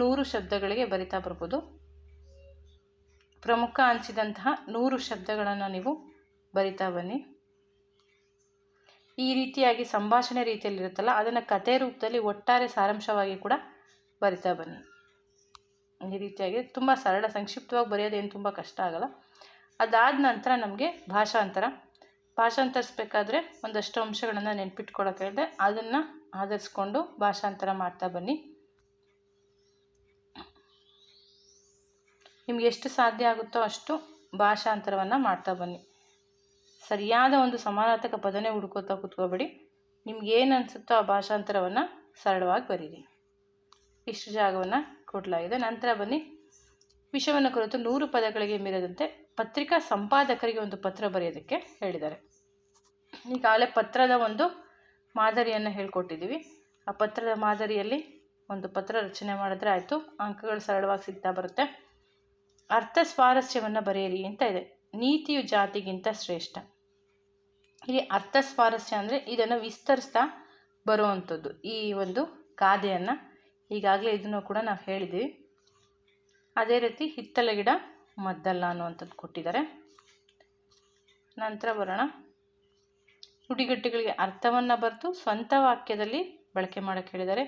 ನೂರು ಶಬ್ದಗಳಿಗೆ ಬರಿತಾ ಬರ್ಬೋದು. ಪ್ರಮುಖ ಅನಿಸಿದಂತಹ ನೂರು ಶಬ್ದಗಳನ್ನು ನೀವು ಬರಿತಾ ಬನ್ನಿ. ಈ ರೀತಿಯಾಗಿ ಸಂಭಾಷಣೆ ರೀತಿಯಲ್ಲಿರುತ್ತಲ್ಲ, ಅದನ್ನು ಕಥೆ ರೂಪದಲ್ಲಿ ಒಟ್ಟಾರೆ ಸಾರಾಂಶವಾಗಿ ಕೂಡ ಬರಿತಾ ಬನ್ನಿ. ಈ ರೀತಿಯಾಗಿ ತುಂಬ ಸರಳ, ಸಂಕ್ಷಿಪ್ತವಾಗಿ ಬರೆಯೋದೇನು ತುಂಬ ಕಷ್ಟ ಆಗಲ್ಲ. ಅದಾದ ನಂತರ ನಮಗೆ ಭಾಷಾಂತರ ಭಾಷಾಂತರಿಸ್ಬೇಕಾದ್ರೆ ಒಂದಷ್ಟು ಅಂಶಗಳನ್ನು ನೆನ್ಪಿಟ್ಕೊಳಕ್ಕೆ ಹೇಳಿದೆ. ಅದನ್ನು ಆಧರಿಸ್ಕೊಂಡು ಭಾಷಾಂತರ ಮಾಡ್ತಾ ಬನ್ನಿ. ನಿಮ್ಗೆ ಎಷ್ಟು ಸಾಧ್ಯ ಆಗುತ್ತೋ ಅಷ್ಟು ಭಾಷಾಂತರವನ್ನು ಮಾಡ್ತಾ ಬನ್ನಿ. ಸರಿಯಾದ ಒಂದು ಸಮಾನಾರ್ಥಕ ಪದನೇ ಹುಡ್ಕೋತಾ ಕೂತ್ಕೋಬೇಡಿ. ನಿಮ್ಗೆ ಏನು ಅನಿಸುತ್ತೋ ಆ ಭಾಷಾಂತರವನ್ನು ಸರಳವಾಗಿ ಬರೀರಿ. ಇಷ್ಟು ಜಾಗವನ್ನು ಕೊಡಲಾಗಿದೆ ನಂತರ ಬನ್ನಿ. ವಿಷಯವನ್ನು ಕುರಿತು ನೂರು ಪದಗಳಿಗೆ ಮೀರದಂತೆ ಪತ್ರಿಕಾ ಸಂಪಾದಕರಿಗೆ ಒಂದು ಪತ್ರ ಬರೆಯೋದಕ್ಕೆ ಹೇಳಿದ್ದಾರೆ. ಈಗಾಗಲೇ ಪತ್ರದ ಒಂದು ಮಾದರಿಯನ್ನು ಹೇಳ್ಕೊಟ್ಟಿದ್ದೀವಿ. ಆ ಪತ್ರದ ಮಾದರಿಯಲ್ಲಿ ಒಂದು ಪತ್ರ ರಚನೆ ಮಾಡಿದ್ರೆ ಆಯಿತು. ಅಂಕಗಳು ಸರಳವಾಗಿ ಸಿಗ್ತಾ ಬರುತ್ತೆ. ಅರ್ಥ ಸ್ವಾರಸ್ಯವನ್ನು ಬರೆಯಿರಿ ಅಂತ ಇದೆ. ನೀತಿಯು ಜಾತಿಗಿಂತ ಶ್ರೇಷ್ಠ. ಇಲ್ಲಿ ಅರ್ಥ ಸ್ವಾರಸ್ಯ ಅಂದರೆ ಇದನ್ನು ವಿಸ್ತರಿಸ್ತಾ ಬರುವಂಥದ್ದು. ಈ ಒಂದು ಗಾದೆಯನ್ನು ಈಗಾಗಲೇ ಇದನ್ನು ಕೂಡ ನಾವು ಹೇಳಿದ್ದೀವಿ. ಅದೇ ರೀತಿ ಹಿತ್ತಲ ಗಿಡ ಮದ್ದಲ್ಲ ಅನ್ನುವಂಥದ್ದು ಕೊಟ್ಟಿದ್ದಾರೆ. ನಂತರ ಬರೋಣ. ನುಡಿಗಟ್ಟುಗಳಿಗೆ ಅರ್ಥವನ್ನು ಬರೆದು ಸ್ವಂತ ವಾಕ್ಯದಲ್ಲಿ ಬಳಕೆ ಮಾಡಕ್ಕೆ ಹೇಳಿದ್ದಾರೆ.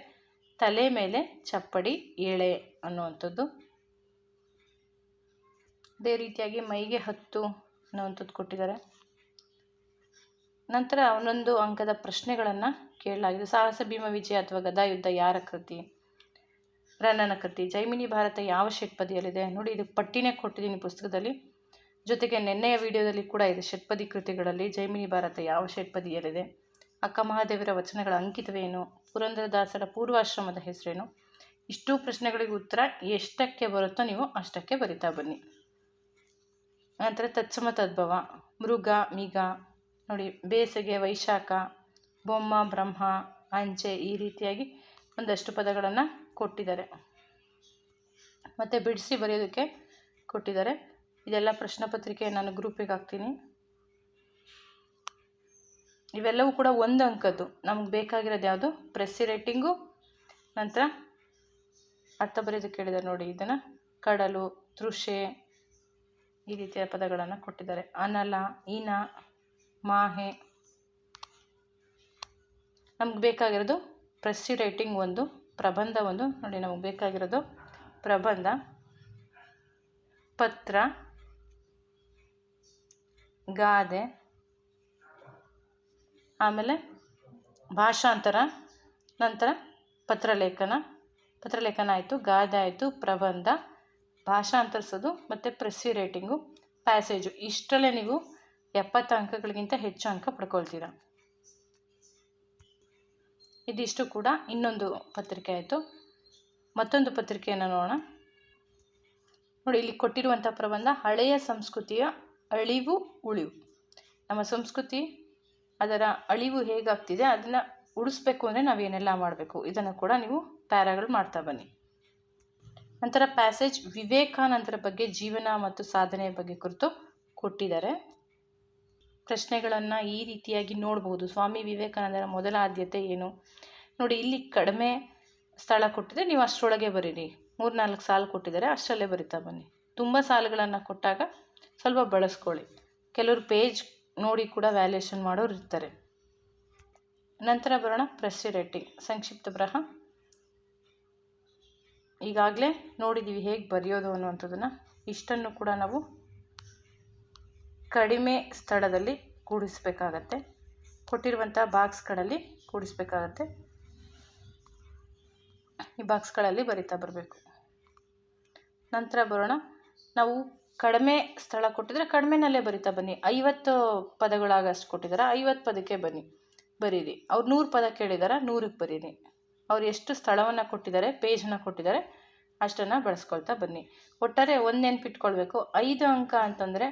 ತಲೆ ಮೇಲೆ ಚಪ್ಪಡಿ, ಏಳೆ ಅನ್ನುವಂಥದ್ದು. ಅದೇ ರೀತಿಯಾಗಿ ಮೈಗೆ ಹತ್ತು ಅನ್ನುವಂಥದ್ದು ಕೊಟ್ಟಿದ್ದಾರೆ. ನಂತರ ಒಂದೊಂದು ಅಂಕದ ಪ್ರಶ್ನೆಗಳನ್ನು ಕೇಳಲಾಗಿದೆ. ಸಾಹಸ, ಭೀಮ, ವಿಜಯ ಅಥವಾ ಗದಾಯುದ್ಧ ಯಾರ ಕೃತಿ? ರನ್ನನ ಕೃತಿ. ಜೈಮಿನಿ ಭಾರತ ಯಾವ ಷಟ್ಪದಿಯಲ್ಲಿದೆ ನೋಡಿ, ಇದು ಪಟ್ಟಿನೇ ಕೊಟ್ಟಿದ್ದೀನಿ ಪುಸ್ತಕದಲ್ಲಿ. ಜೊತೆಗೆ ನಿನ್ನೆಯ ವಿಡಿಯೋದಲ್ಲಿ ಕೂಡ ಇದೆ. ಷಟ್ಪದಿ ಕೃತಿಗಳಲ್ಲಿ ಜೈಮಿನಿ ಭಾರತ ಯಾವ ಷಟ್ಪದಿಯಲ್ಲಿದೆ? ಅಕ್ಕ ಮಹಾದೇವರ ವಚನಗಳ ಅಂಕಿತವೇನು? ಪುರಂದರದಾಸರ ಪೂರ್ವಾಶ್ರಮದ ಹೆಸರೇನು? ಇಷ್ಟು ಪ್ರಶ್ನೆಗಳಿಗೆ ಉತ್ತರ ಎಷ್ಟಕ್ಕೆ ಬರುತ್ತೋ ನೀವು ಅಷ್ಟಕ್ಕೆ ಬರಿತಾ ಬನ್ನಿ. ನಂತರ ತತ್ಸಮ ತದ್ಭವ. ಮೃಗ, ಮೀಗ, ನೋಡಿ, ಬೇಸಿಗೆ, ವೈಶಾಖ, ಬೊಮ್ಮ, ಬ್ರಹ್ಮ, ಅಂಚೆ ಈ ರೀತಿಯಾಗಿ ಒಂದಷ್ಟು ಪದಗಳನ್ನು ಕೊಟ್ಟಿದ್ದಾರೆ. ಮತ್ತು ಬಿಡಿಸಿ ಬರೆಯೋದಕ್ಕೆ ಕೊಟ್ಟಿದ್ದಾರೆ. ಇದೆಲ್ಲ ಪ್ರಶ್ನೆ ಪತ್ರಿಕೆ ನಾನು ಗ್ರೂಪಿಗೆ ಹಾಕ್ತೀನಿ. ಇವೆಲ್ಲವೂ ಕೂಡ ಒಂದು ಅಂಕದ್ದು. ನಮ್ಗೆ ಬೇಕಾಗಿರೋದು ಯಾವುದು? ಪ್ರೆಸ್ಸಿ ರೇಟಿಂಗು ನಂತರ ಅರ್ಥ ಬರೆಯೋದು ಕೇಳಿದೆ ನೋಡಿ, ಇದನ್ನು ಕಡಲು, ತೃಷೆ ಈ ರೀತಿಯ ಪದಗಳನ್ನು ಕೊಟ್ಟಿದ್ದಾರೆ. ಅನಲ, ಇನ, ಮಾಹೆ. ನಮ್ಗೆ ಬೇಕಾಗಿರೋದು ಪ್ರೆಸ್ಸಿ ರೈಟಿಂಗ್ ಒಂದು, ಪ್ರಬಂಧ ಒಂದು. ನೋಡಿ, ನಮಗೆ ಬೇಕಾಗಿರೋದು ಪ್ರಬಂಧ, ಪತ್ರ. ಗಾದೆ ಆಮೇಲೆ ಭಾಷಾಂತರ, ನಂತರ ಪತ್ರಲೇಖನ. ಪತ್ರಲೇಖನ ಆಯಿತು ಗಾದೆ ಆಯಿತು, ಪ್ರಬಂಧ, ಭಾಷಾಂತರಿಸೋದು, ಮತ್ತು ಪ್ರೆಸ್ಸಿ ರೇಟಿಂಗು, ಪ್ಯಾಸೇಜು. ಇಷ್ಟರಲ್ಲೇ ನೀವು ಎಪ್ಪತ್ತು ಅಂಕಗಳಿಗಿಂತ ಹೆಚ್ಚು ಅಂಕ ಪಡ್ಕೊಳ್ತೀರ. ಇದಿಷ್ಟು ಕೂಡ. ಇನ್ನೊಂದು ಪತ್ರಿಕೆ ಆಯಿತು. ಮತ್ತೊಂದು ಪತ್ರಿಕೆಯನ್ನು ನೋಡೋಣ. ನೋಡಿ, ಇಲ್ಲಿ ಕೊಟ್ಟಿರುವಂಥ ಪ್ರಬಂಧ, ಹಳೆಯ ಸಂಸ್ಕೃತಿಯ ಅಳಿವು ಉಳಿವು. ನಮ್ಮ ಸಂಸ್ಕೃತಿ ಅದರ ಅಳಿವು ಹೇಗಾಗ್ತಿದೆ ಅದನ್ನು ಉಳಿಸ್ಬೇಕು ಅಂದರೆ ನಾವೇನೆಲ್ಲ ಮಾಡಬೇಕು? ಇದನ್ನು ಕೂಡ ನೀವು ಪ್ಯಾರಾಗಳು ಮಾಡ್ತಾ ಬನ್ನಿ. ನಂತರ ಪ್ಯಾಸೇಜ್ ವಿವೇಕಾನಂದರ ಬಗ್ಗೆ ಜೀವನ ಮತ್ತು ಸಾಧನೆಯ ಬಗ್ಗೆ ಕುರಿತು ಕೊಟ್ಟಿದ್ದಾರೆ. ಪ್ರಶ್ನೆಗಳನ್ನು ಈ ರೀತಿಯಾಗಿ ನೋಡ್ಬೋದು. ಸ್ವಾಮಿ ವಿವೇಕಾನಂದರ ಮೊದಲ ಆದ್ಯತೆ ಏನು? ನೋಡಿ, ಇಲ್ಲಿ ಕಡಿಮೆ ಸ್ಥಳ ಕೊಟ್ಟಿದ್ರೆ ನೀವು ಅಷ್ಟರೊಳಗೆ ಬರೀರಿ. ಮೂರ್ನಾಲ್ಕು ಸಾಲು ಕೊಟ್ಟಿದ್ದಾರೆ. ಅಷ್ಟರಲ್ಲೇ ಬರಿತಾ ಬನ್ನಿ. ತುಂಬ ಸಾಲುಗಳನ್ನು ಕೊಟ್ಟಾಗ ಸ್ವಲ್ಪ ಬಳಸ್ಕೊಳ್ಳಿ. ಕೆಲವರು ಪೇಜ್ ನೋಡಿ ಕೂಡ ವ್ಯಾಲ್ಯೂಯೇಷನ್ ಮಾಡೋರು ಇರ್ತಾರೆ. ನಂತರ ಬರೋಣ ಪ್ರೆಸ್ಟಿ ರೇಟಿಂಗ್ ಸಂಕ್ಷಿಪ್ತ ಬರಹ. ಈಗಾಗಲೇ ನೋಡಿದ್ದೀವಿ ಹೇಗೆ ಬರೆಯೋದು ಅನ್ನುವಂಥದ್ದನ್ನು. ಇಷ್ಟನ್ನು ಕೂಡ ನಾವು ಕಡಿಮೆ ಸ್ಥಳದಲ್ಲಿ ಕೂಡಿಸ್ಬೇಕಾಗತ್ತೆ. ಕೊಟ್ಟಿರುವಂಥ ಬಾಕ್ಸ್ಗಳಲ್ಲಿ ಕೂಡಿಸ್ಬೇಕಾಗತ್ತೆ. ಈ ಬಾಕ್ಸ್ಗಳಲ್ಲಿ ಬರಿತಾ ಬರಬೇಕು. ನಂತರ ಬರೋಣ. ನಾವು ಕಡಿಮೆ ಸ್ಥಳ ಕೊಟ್ಟಿದ್ರೆ ಕಡಿಮೆನಲ್ಲೇ ಬರಿತಾ ಬನ್ನಿ. ಐವತ್ತು ಪದಗಳಾಗಷ್ಟು ಕೊಟ್ಟಿದ್ದಾರೆ. ಐವತ್ತು ಪದಕ್ಕೆ ಬನ್ನಿ. ಬರೀರಿ. ಅವ್ರು ನೂರು ಪದ ಕೇಳಿದಾರ? ನೂರಕ್ಕೆ ಬರೀರಿ. ಅವ್ರು ಎಷ್ಟು ಸ್ಥಳವನ್ನು ಕೊಟ್ಟಿದ್ದಾರೆ? ಪೇಜನ್ನು ಕೊಟ್ಟಿದ್ದಾರೆ. ಅಷ್ಟನ್ನು ಬಳಸ್ಕೊಳ್ತಾ ಬನ್ನಿ. ಒಟ್ಟಾರೆ ಒಂದು ನೆನ್ಪಿಟ್ಕೊಳ್ಬೇಕು. ಐದು ಅಂಕ ಅಂತಂದರೆ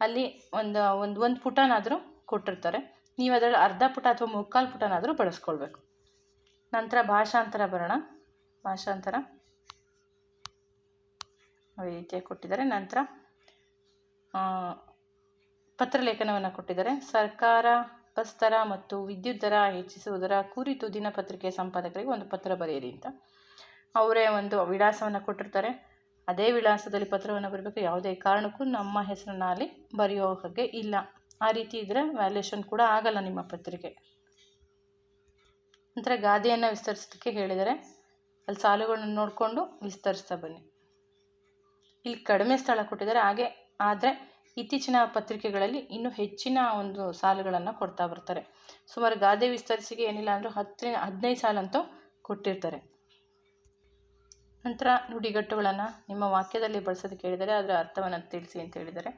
ಅಲ್ಲಿ ಒಂದು ಒಂದು ಒಂದು ಪುಟನಾದರೂ ಕೊಟ್ಟಿರ್ತಾರೆ. ನೀವು ಅದರಲ್ಲಿ ಅರ್ಧ ಪುಟ ಅಥವಾ ಮುಕ್ಕಾಲು ಪುಟನಾದರೂ ಬಳಸ್ಕೊಳ್ಬೇಕು. ನಂತರ ಭಾಷಾಂತರ ಬರೋಣ. ಭಾಷಾಂತರ ಈ ರೀತಿಯಾಗಿ ಕೊಟ್ಟಿದ್ದಾರೆ. ನಂತರ ಪತ್ರಲೇಖನವನ್ನು ಕೊಟ್ಟಿದ್ದಾರೆ. ಸರ್ಕಾರ ಬಸ್ ದರ ಮತ್ತು ವಿದ್ಯುತ್ ದರ ಹೆಚ್ಚಿಸುವುದರ ಕುರಿತು ದಿನಪತ್ರಿಕೆ ಸಂಪಾದಕರಿಗೆ ಒಂದು ಪತ್ರ ಬರೆಯಿರಿ ಅಂತ. ಅವರೇ ಒಂದು ವಿಳಾಸವನ್ನು ಕೊಟ್ಟಿರ್ತಾರೆ. ಅದೇ ವಿಳಾಸದಲ್ಲಿ ಪತ್ರವನ್ನು ಬರಬೇಕು. ಯಾವುದೇ ಕಾರಣಕ್ಕೂ ನಮ್ಮ ಹೆಸರನ್ನ ಅಲ್ಲಿ ಬರೆಯೋ ಹಾಗೆ ಇಲ್ಲ. ಆ ರೀತಿ ಇದ್ದರೆ ವ್ಯಾಲ್ಯೂಷನ್ ಕೂಡ ಆಗಲ್ಲ ನಿಮ್ಮ ಪತ್ರಿಕೆ. ನಂತರ ಗಾದೆಯನ್ನು ವಿಸ್ತರಿಸೋದಕ್ಕೆ ಹೇಳಿದರೆ ಅಲ್ಲಿ ಸಾಲುಗಳನ್ನು ನೋಡಿಕೊಂಡು ವಿಸ್ತರಿಸ್ತಾ ಬನ್ನಿ. ಇಲ್ಲಿ ಕಡಿಮೆ ಸ್ಥಳ ಕೊಟ್ಟಿದ್ದಾರೆ. ಹಾಗೆ ಆದರೆ ಇತ್ತೀಚಿನ ಪತ್ರಿಕೆಗಳಲ್ಲಿ ಇನ್ನೂ ಹೆಚ್ಚಿನ ಒಂದು ಸಾಲುಗಳನ್ನು ಕೊಡ್ತಾ ಬರ್ತಾರೆ. ಸುಮಾರು ಗಾದೆ ವಿಸ್ತರಿಸಿಗೆ ಏನಿಲ್ಲ ಅಂದರೂ ಹತ್ತರಿಂದ ಹದಿನೈದು ಸಾಲಂತೂ ಕೊಟ್ಟಿರ್ತಾರೆ. ನಂತರ ನುಡಿಗಟ್ಟುಗಳನ್ನು ನಿಮ್ಮ ವಾಕ್ಯದಲ್ಲಿ ಬಳಸೋದಕ್ಕೆ ಹೇಳಿದರೆ ಅದರ ಅರ್ಥವನ್ನು ತಿಳಿಸಿ ಅಂತ ಹೇಳಿದ್ದಾರೆ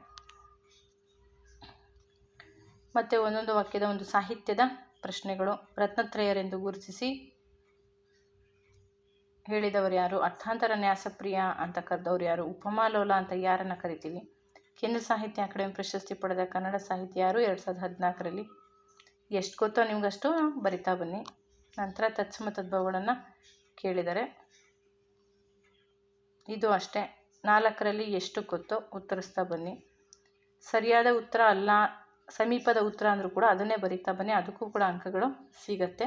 ಮತ್ತು ಒಂದೊಂದು ವಾಕ್ಯದ ಒಂದು ಸಾಹಿತ್ಯದ ಪ್ರಶ್ನೆಗಳು. ರತ್ನತ್ರಯರೆಂದು ಗುರುತಿಸಿ ಹೇಳಿದವರು ಯಾರು? ಅರ್ಥಾಂತರ ನ್ಯಾಸಪ್ರಿಯ ಅಂತ ಕರೆದವ್ರು ಯಾರು? ಉಪಮಾಲೋಲ ಅಂತ ಯಾರನ್ನು ಕರಿತೀವಿ? ಕೇಂದ್ರ ಸಾಹಿತ್ಯ ಅಕಾಡೆಮಿ ಪ್ರಶಸ್ತಿ ಪಡೆದ ಕನ್ನಡ ಸಾಹಿತ್ಯ ಯಾರು ಎರಡು ಸಾವಿರದ ಹದಿನಾಲ್ಕರಲ್ಲಿ. ಎಷ್ಟು ಗೊತ್ತೋ ನಿಮಗಷ್ಟು ಬರಿತಾ ಬನ್ನಿ. ನಂತರ ತತ್ಸಮ ತದ್ಭವಗಳನ್ನು ಕೇಳಿದರೆ. ಇದು ಅಷ್ಟೇ. ನಾಲ್ಕರಲ್ಲಿ ಎಷ್ಟು ಗೊತ್ತೋ ಉತ್ತರಿಸ್ತಾ ಬನ್ನಿ. ಸರಿಯಾದ ಉತ್ತರ ಅಲ್ಲ, ಸಮೀಪದ ಉತ್ತರ ಅಂದರೂ ಕೂಡ ಅದನ್ನೇ ಬರಿತಾ ಬನ್ನಿ. ಅದಕ್ಕೂ ಕೂಡ ಅಂಕಗಳು ಸಿಗತ್ತೆ.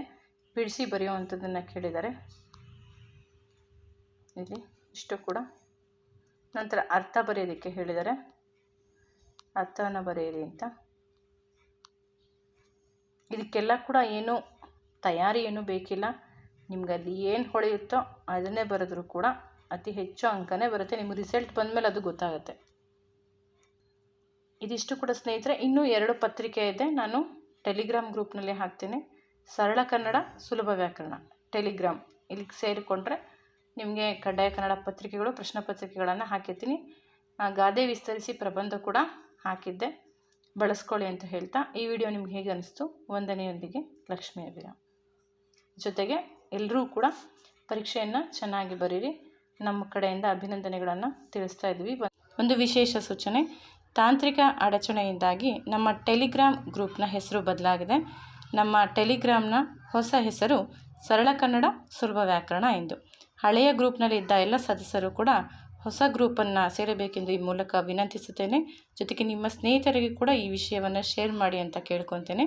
ಬಿಡಿಸಿ ಬರೆಯುವಂಥದ್ದನ್ನು ಕೇಳಿದ್ದಾರೆ ಇಲ್ಲಿ ಇಷ್ಟು ಕೂಡ. ನಂತರ ಅರ್ಥ ಬರೆಯೋದಕ್ಕೆ ಹೇಳಿದ್ದಾರೆ ಅರ್ಥವನ್ನು ಬರೆಯಿರಿ ಅಂತ. ಇದಕ್ಕೆಲ್ಲ ಕೂಡ ಏನು ತಯಾರಿ ಏನೂ ಬೇಕಿಲ್ಲ. ನಿಮ್ಗೆ ಅಲ್ಲಿ ಏನು ಹೊಳೆಯುತ್ತೋ ಅದನ್ನೇ ಬರೆದ್ರೂ ಕೂಡ ಅತಿ ಹೆಚ್ಚು ಅಂಕನೇ ಬರುತ್ತೆ. ನಿಮ್ಗೆ ರಿಸಲ್ಟ್ ಬಂದಮೇಲೆ ಅದು ಗೊತ್ತಾಗುತ್ತೆ. ಇದಿಷ್ಟು ಕೂಡ ಸ್ನೇಹಿತರೆ, ಇನ್ನೂ ಎರಡು ಪತ್ರಿಕೆ ಇದೆ. ನಾನು ಟೆಲಿಗ್ರಾಮ್ ಗ್ರೂಪ್ನಲ್ಲಿ ಹಾಕ್ತೀನಿ. ಸರಳ ಕನ್ನಡ, ಸುಲಭ ವ್ಯಾಕರಣ. ಟೆಲಿಗ್ರಾಮ್ ಇಲ್ಲಿಗೆ ಸೇರಿಕೊಂಡ್ರೆ ನಿಮಗೆ ಕಡ್ಡಾಯ ಕನ್ನಡ ಪತ್ರಿಕೆಗಳು, ಪ್ರಶ್ನೆ ಪತ್ರಿಕೆಗಳನ್ನು ಹಾಕಿರ್ತೀನಿ. ಗಾದೆ ವಿಸ್ತರಿಸಿ ಪ್ರಬಂಧ ಕೂಡ ಹಾಕಿದ್ದೆ. ಬಳಸ್ಕೊಳ್ಳಿ ಅಂತ ಹೇಳ್ತಾ ಈ ವಿಡಿಯೋ ನಿಮ್ಗೆ ಹೇಗೆ ಅನಿಸ್ತು? ವಂದನೆಯೊಂದಿಗೆ ಲಕ್ಷ್ಮೀ ಅಭಿರಾಮ್. ಜೊತೆಗೆ ಎಲ್ಲರೂ ಕೂಡ ಪರೀಕ್ಷೆಯನ್ನು ಚೆನ್ನಾಗಿ ಬರೀರಿ. ನಮ್ಮ ಕಡೆಯಿಂದ ಅಭಿನಂದನೆಗಳನ್ನು ತಿಳಿಸ್ತಾ ಇದ್ವಿ. ಒಂದು ವಿಶೇಷ ಸೂಚನೆ, ತಾಂತ್ರಿಕ ಅಡಚಣೆಯಿಂದಾಗಿ ನಮ್ಮ ಟೆಲಿಗ್ರಾಮ್ ಗ್ರೂಪ್ನ ಹೆಸರು ಬದಲಾಗಿದೆ. ನಮ್ಮ ಟೆಲಿಗ್ರಾಮ್ನ ಹೊಸ ಹೆಸರು ಸರಳ ಕನ್ನಡ ಸುಲಭ ವ್ಯಾಕರಣ ಎಂದು. ಹಳೆಯ ಗ್ರೂಪ್ನಲ್ಲಿ ಇದ್ದ ಎಲ್ಲ ಸದಸ್ಯರು ಕೂಡ ಹೊಸ ಗ್ರೂಪನ್ನು ಸೇರಬೇಕೆಂದು ಈ ಮೂಲಕ ವಿನಂತಿಸುತ್ತೇನೆ. ಜೊತೆಗೆ ನಿಮ್ಮ ಸ್ನೇಹಿತರಿಗೆ ಕೂಡ ಈ ವಿಷಯವನ್ನು ಶೇರ್ ಮಾಡಿ ಅಂತ ಕೇಳ್ಕೊತೇನೆ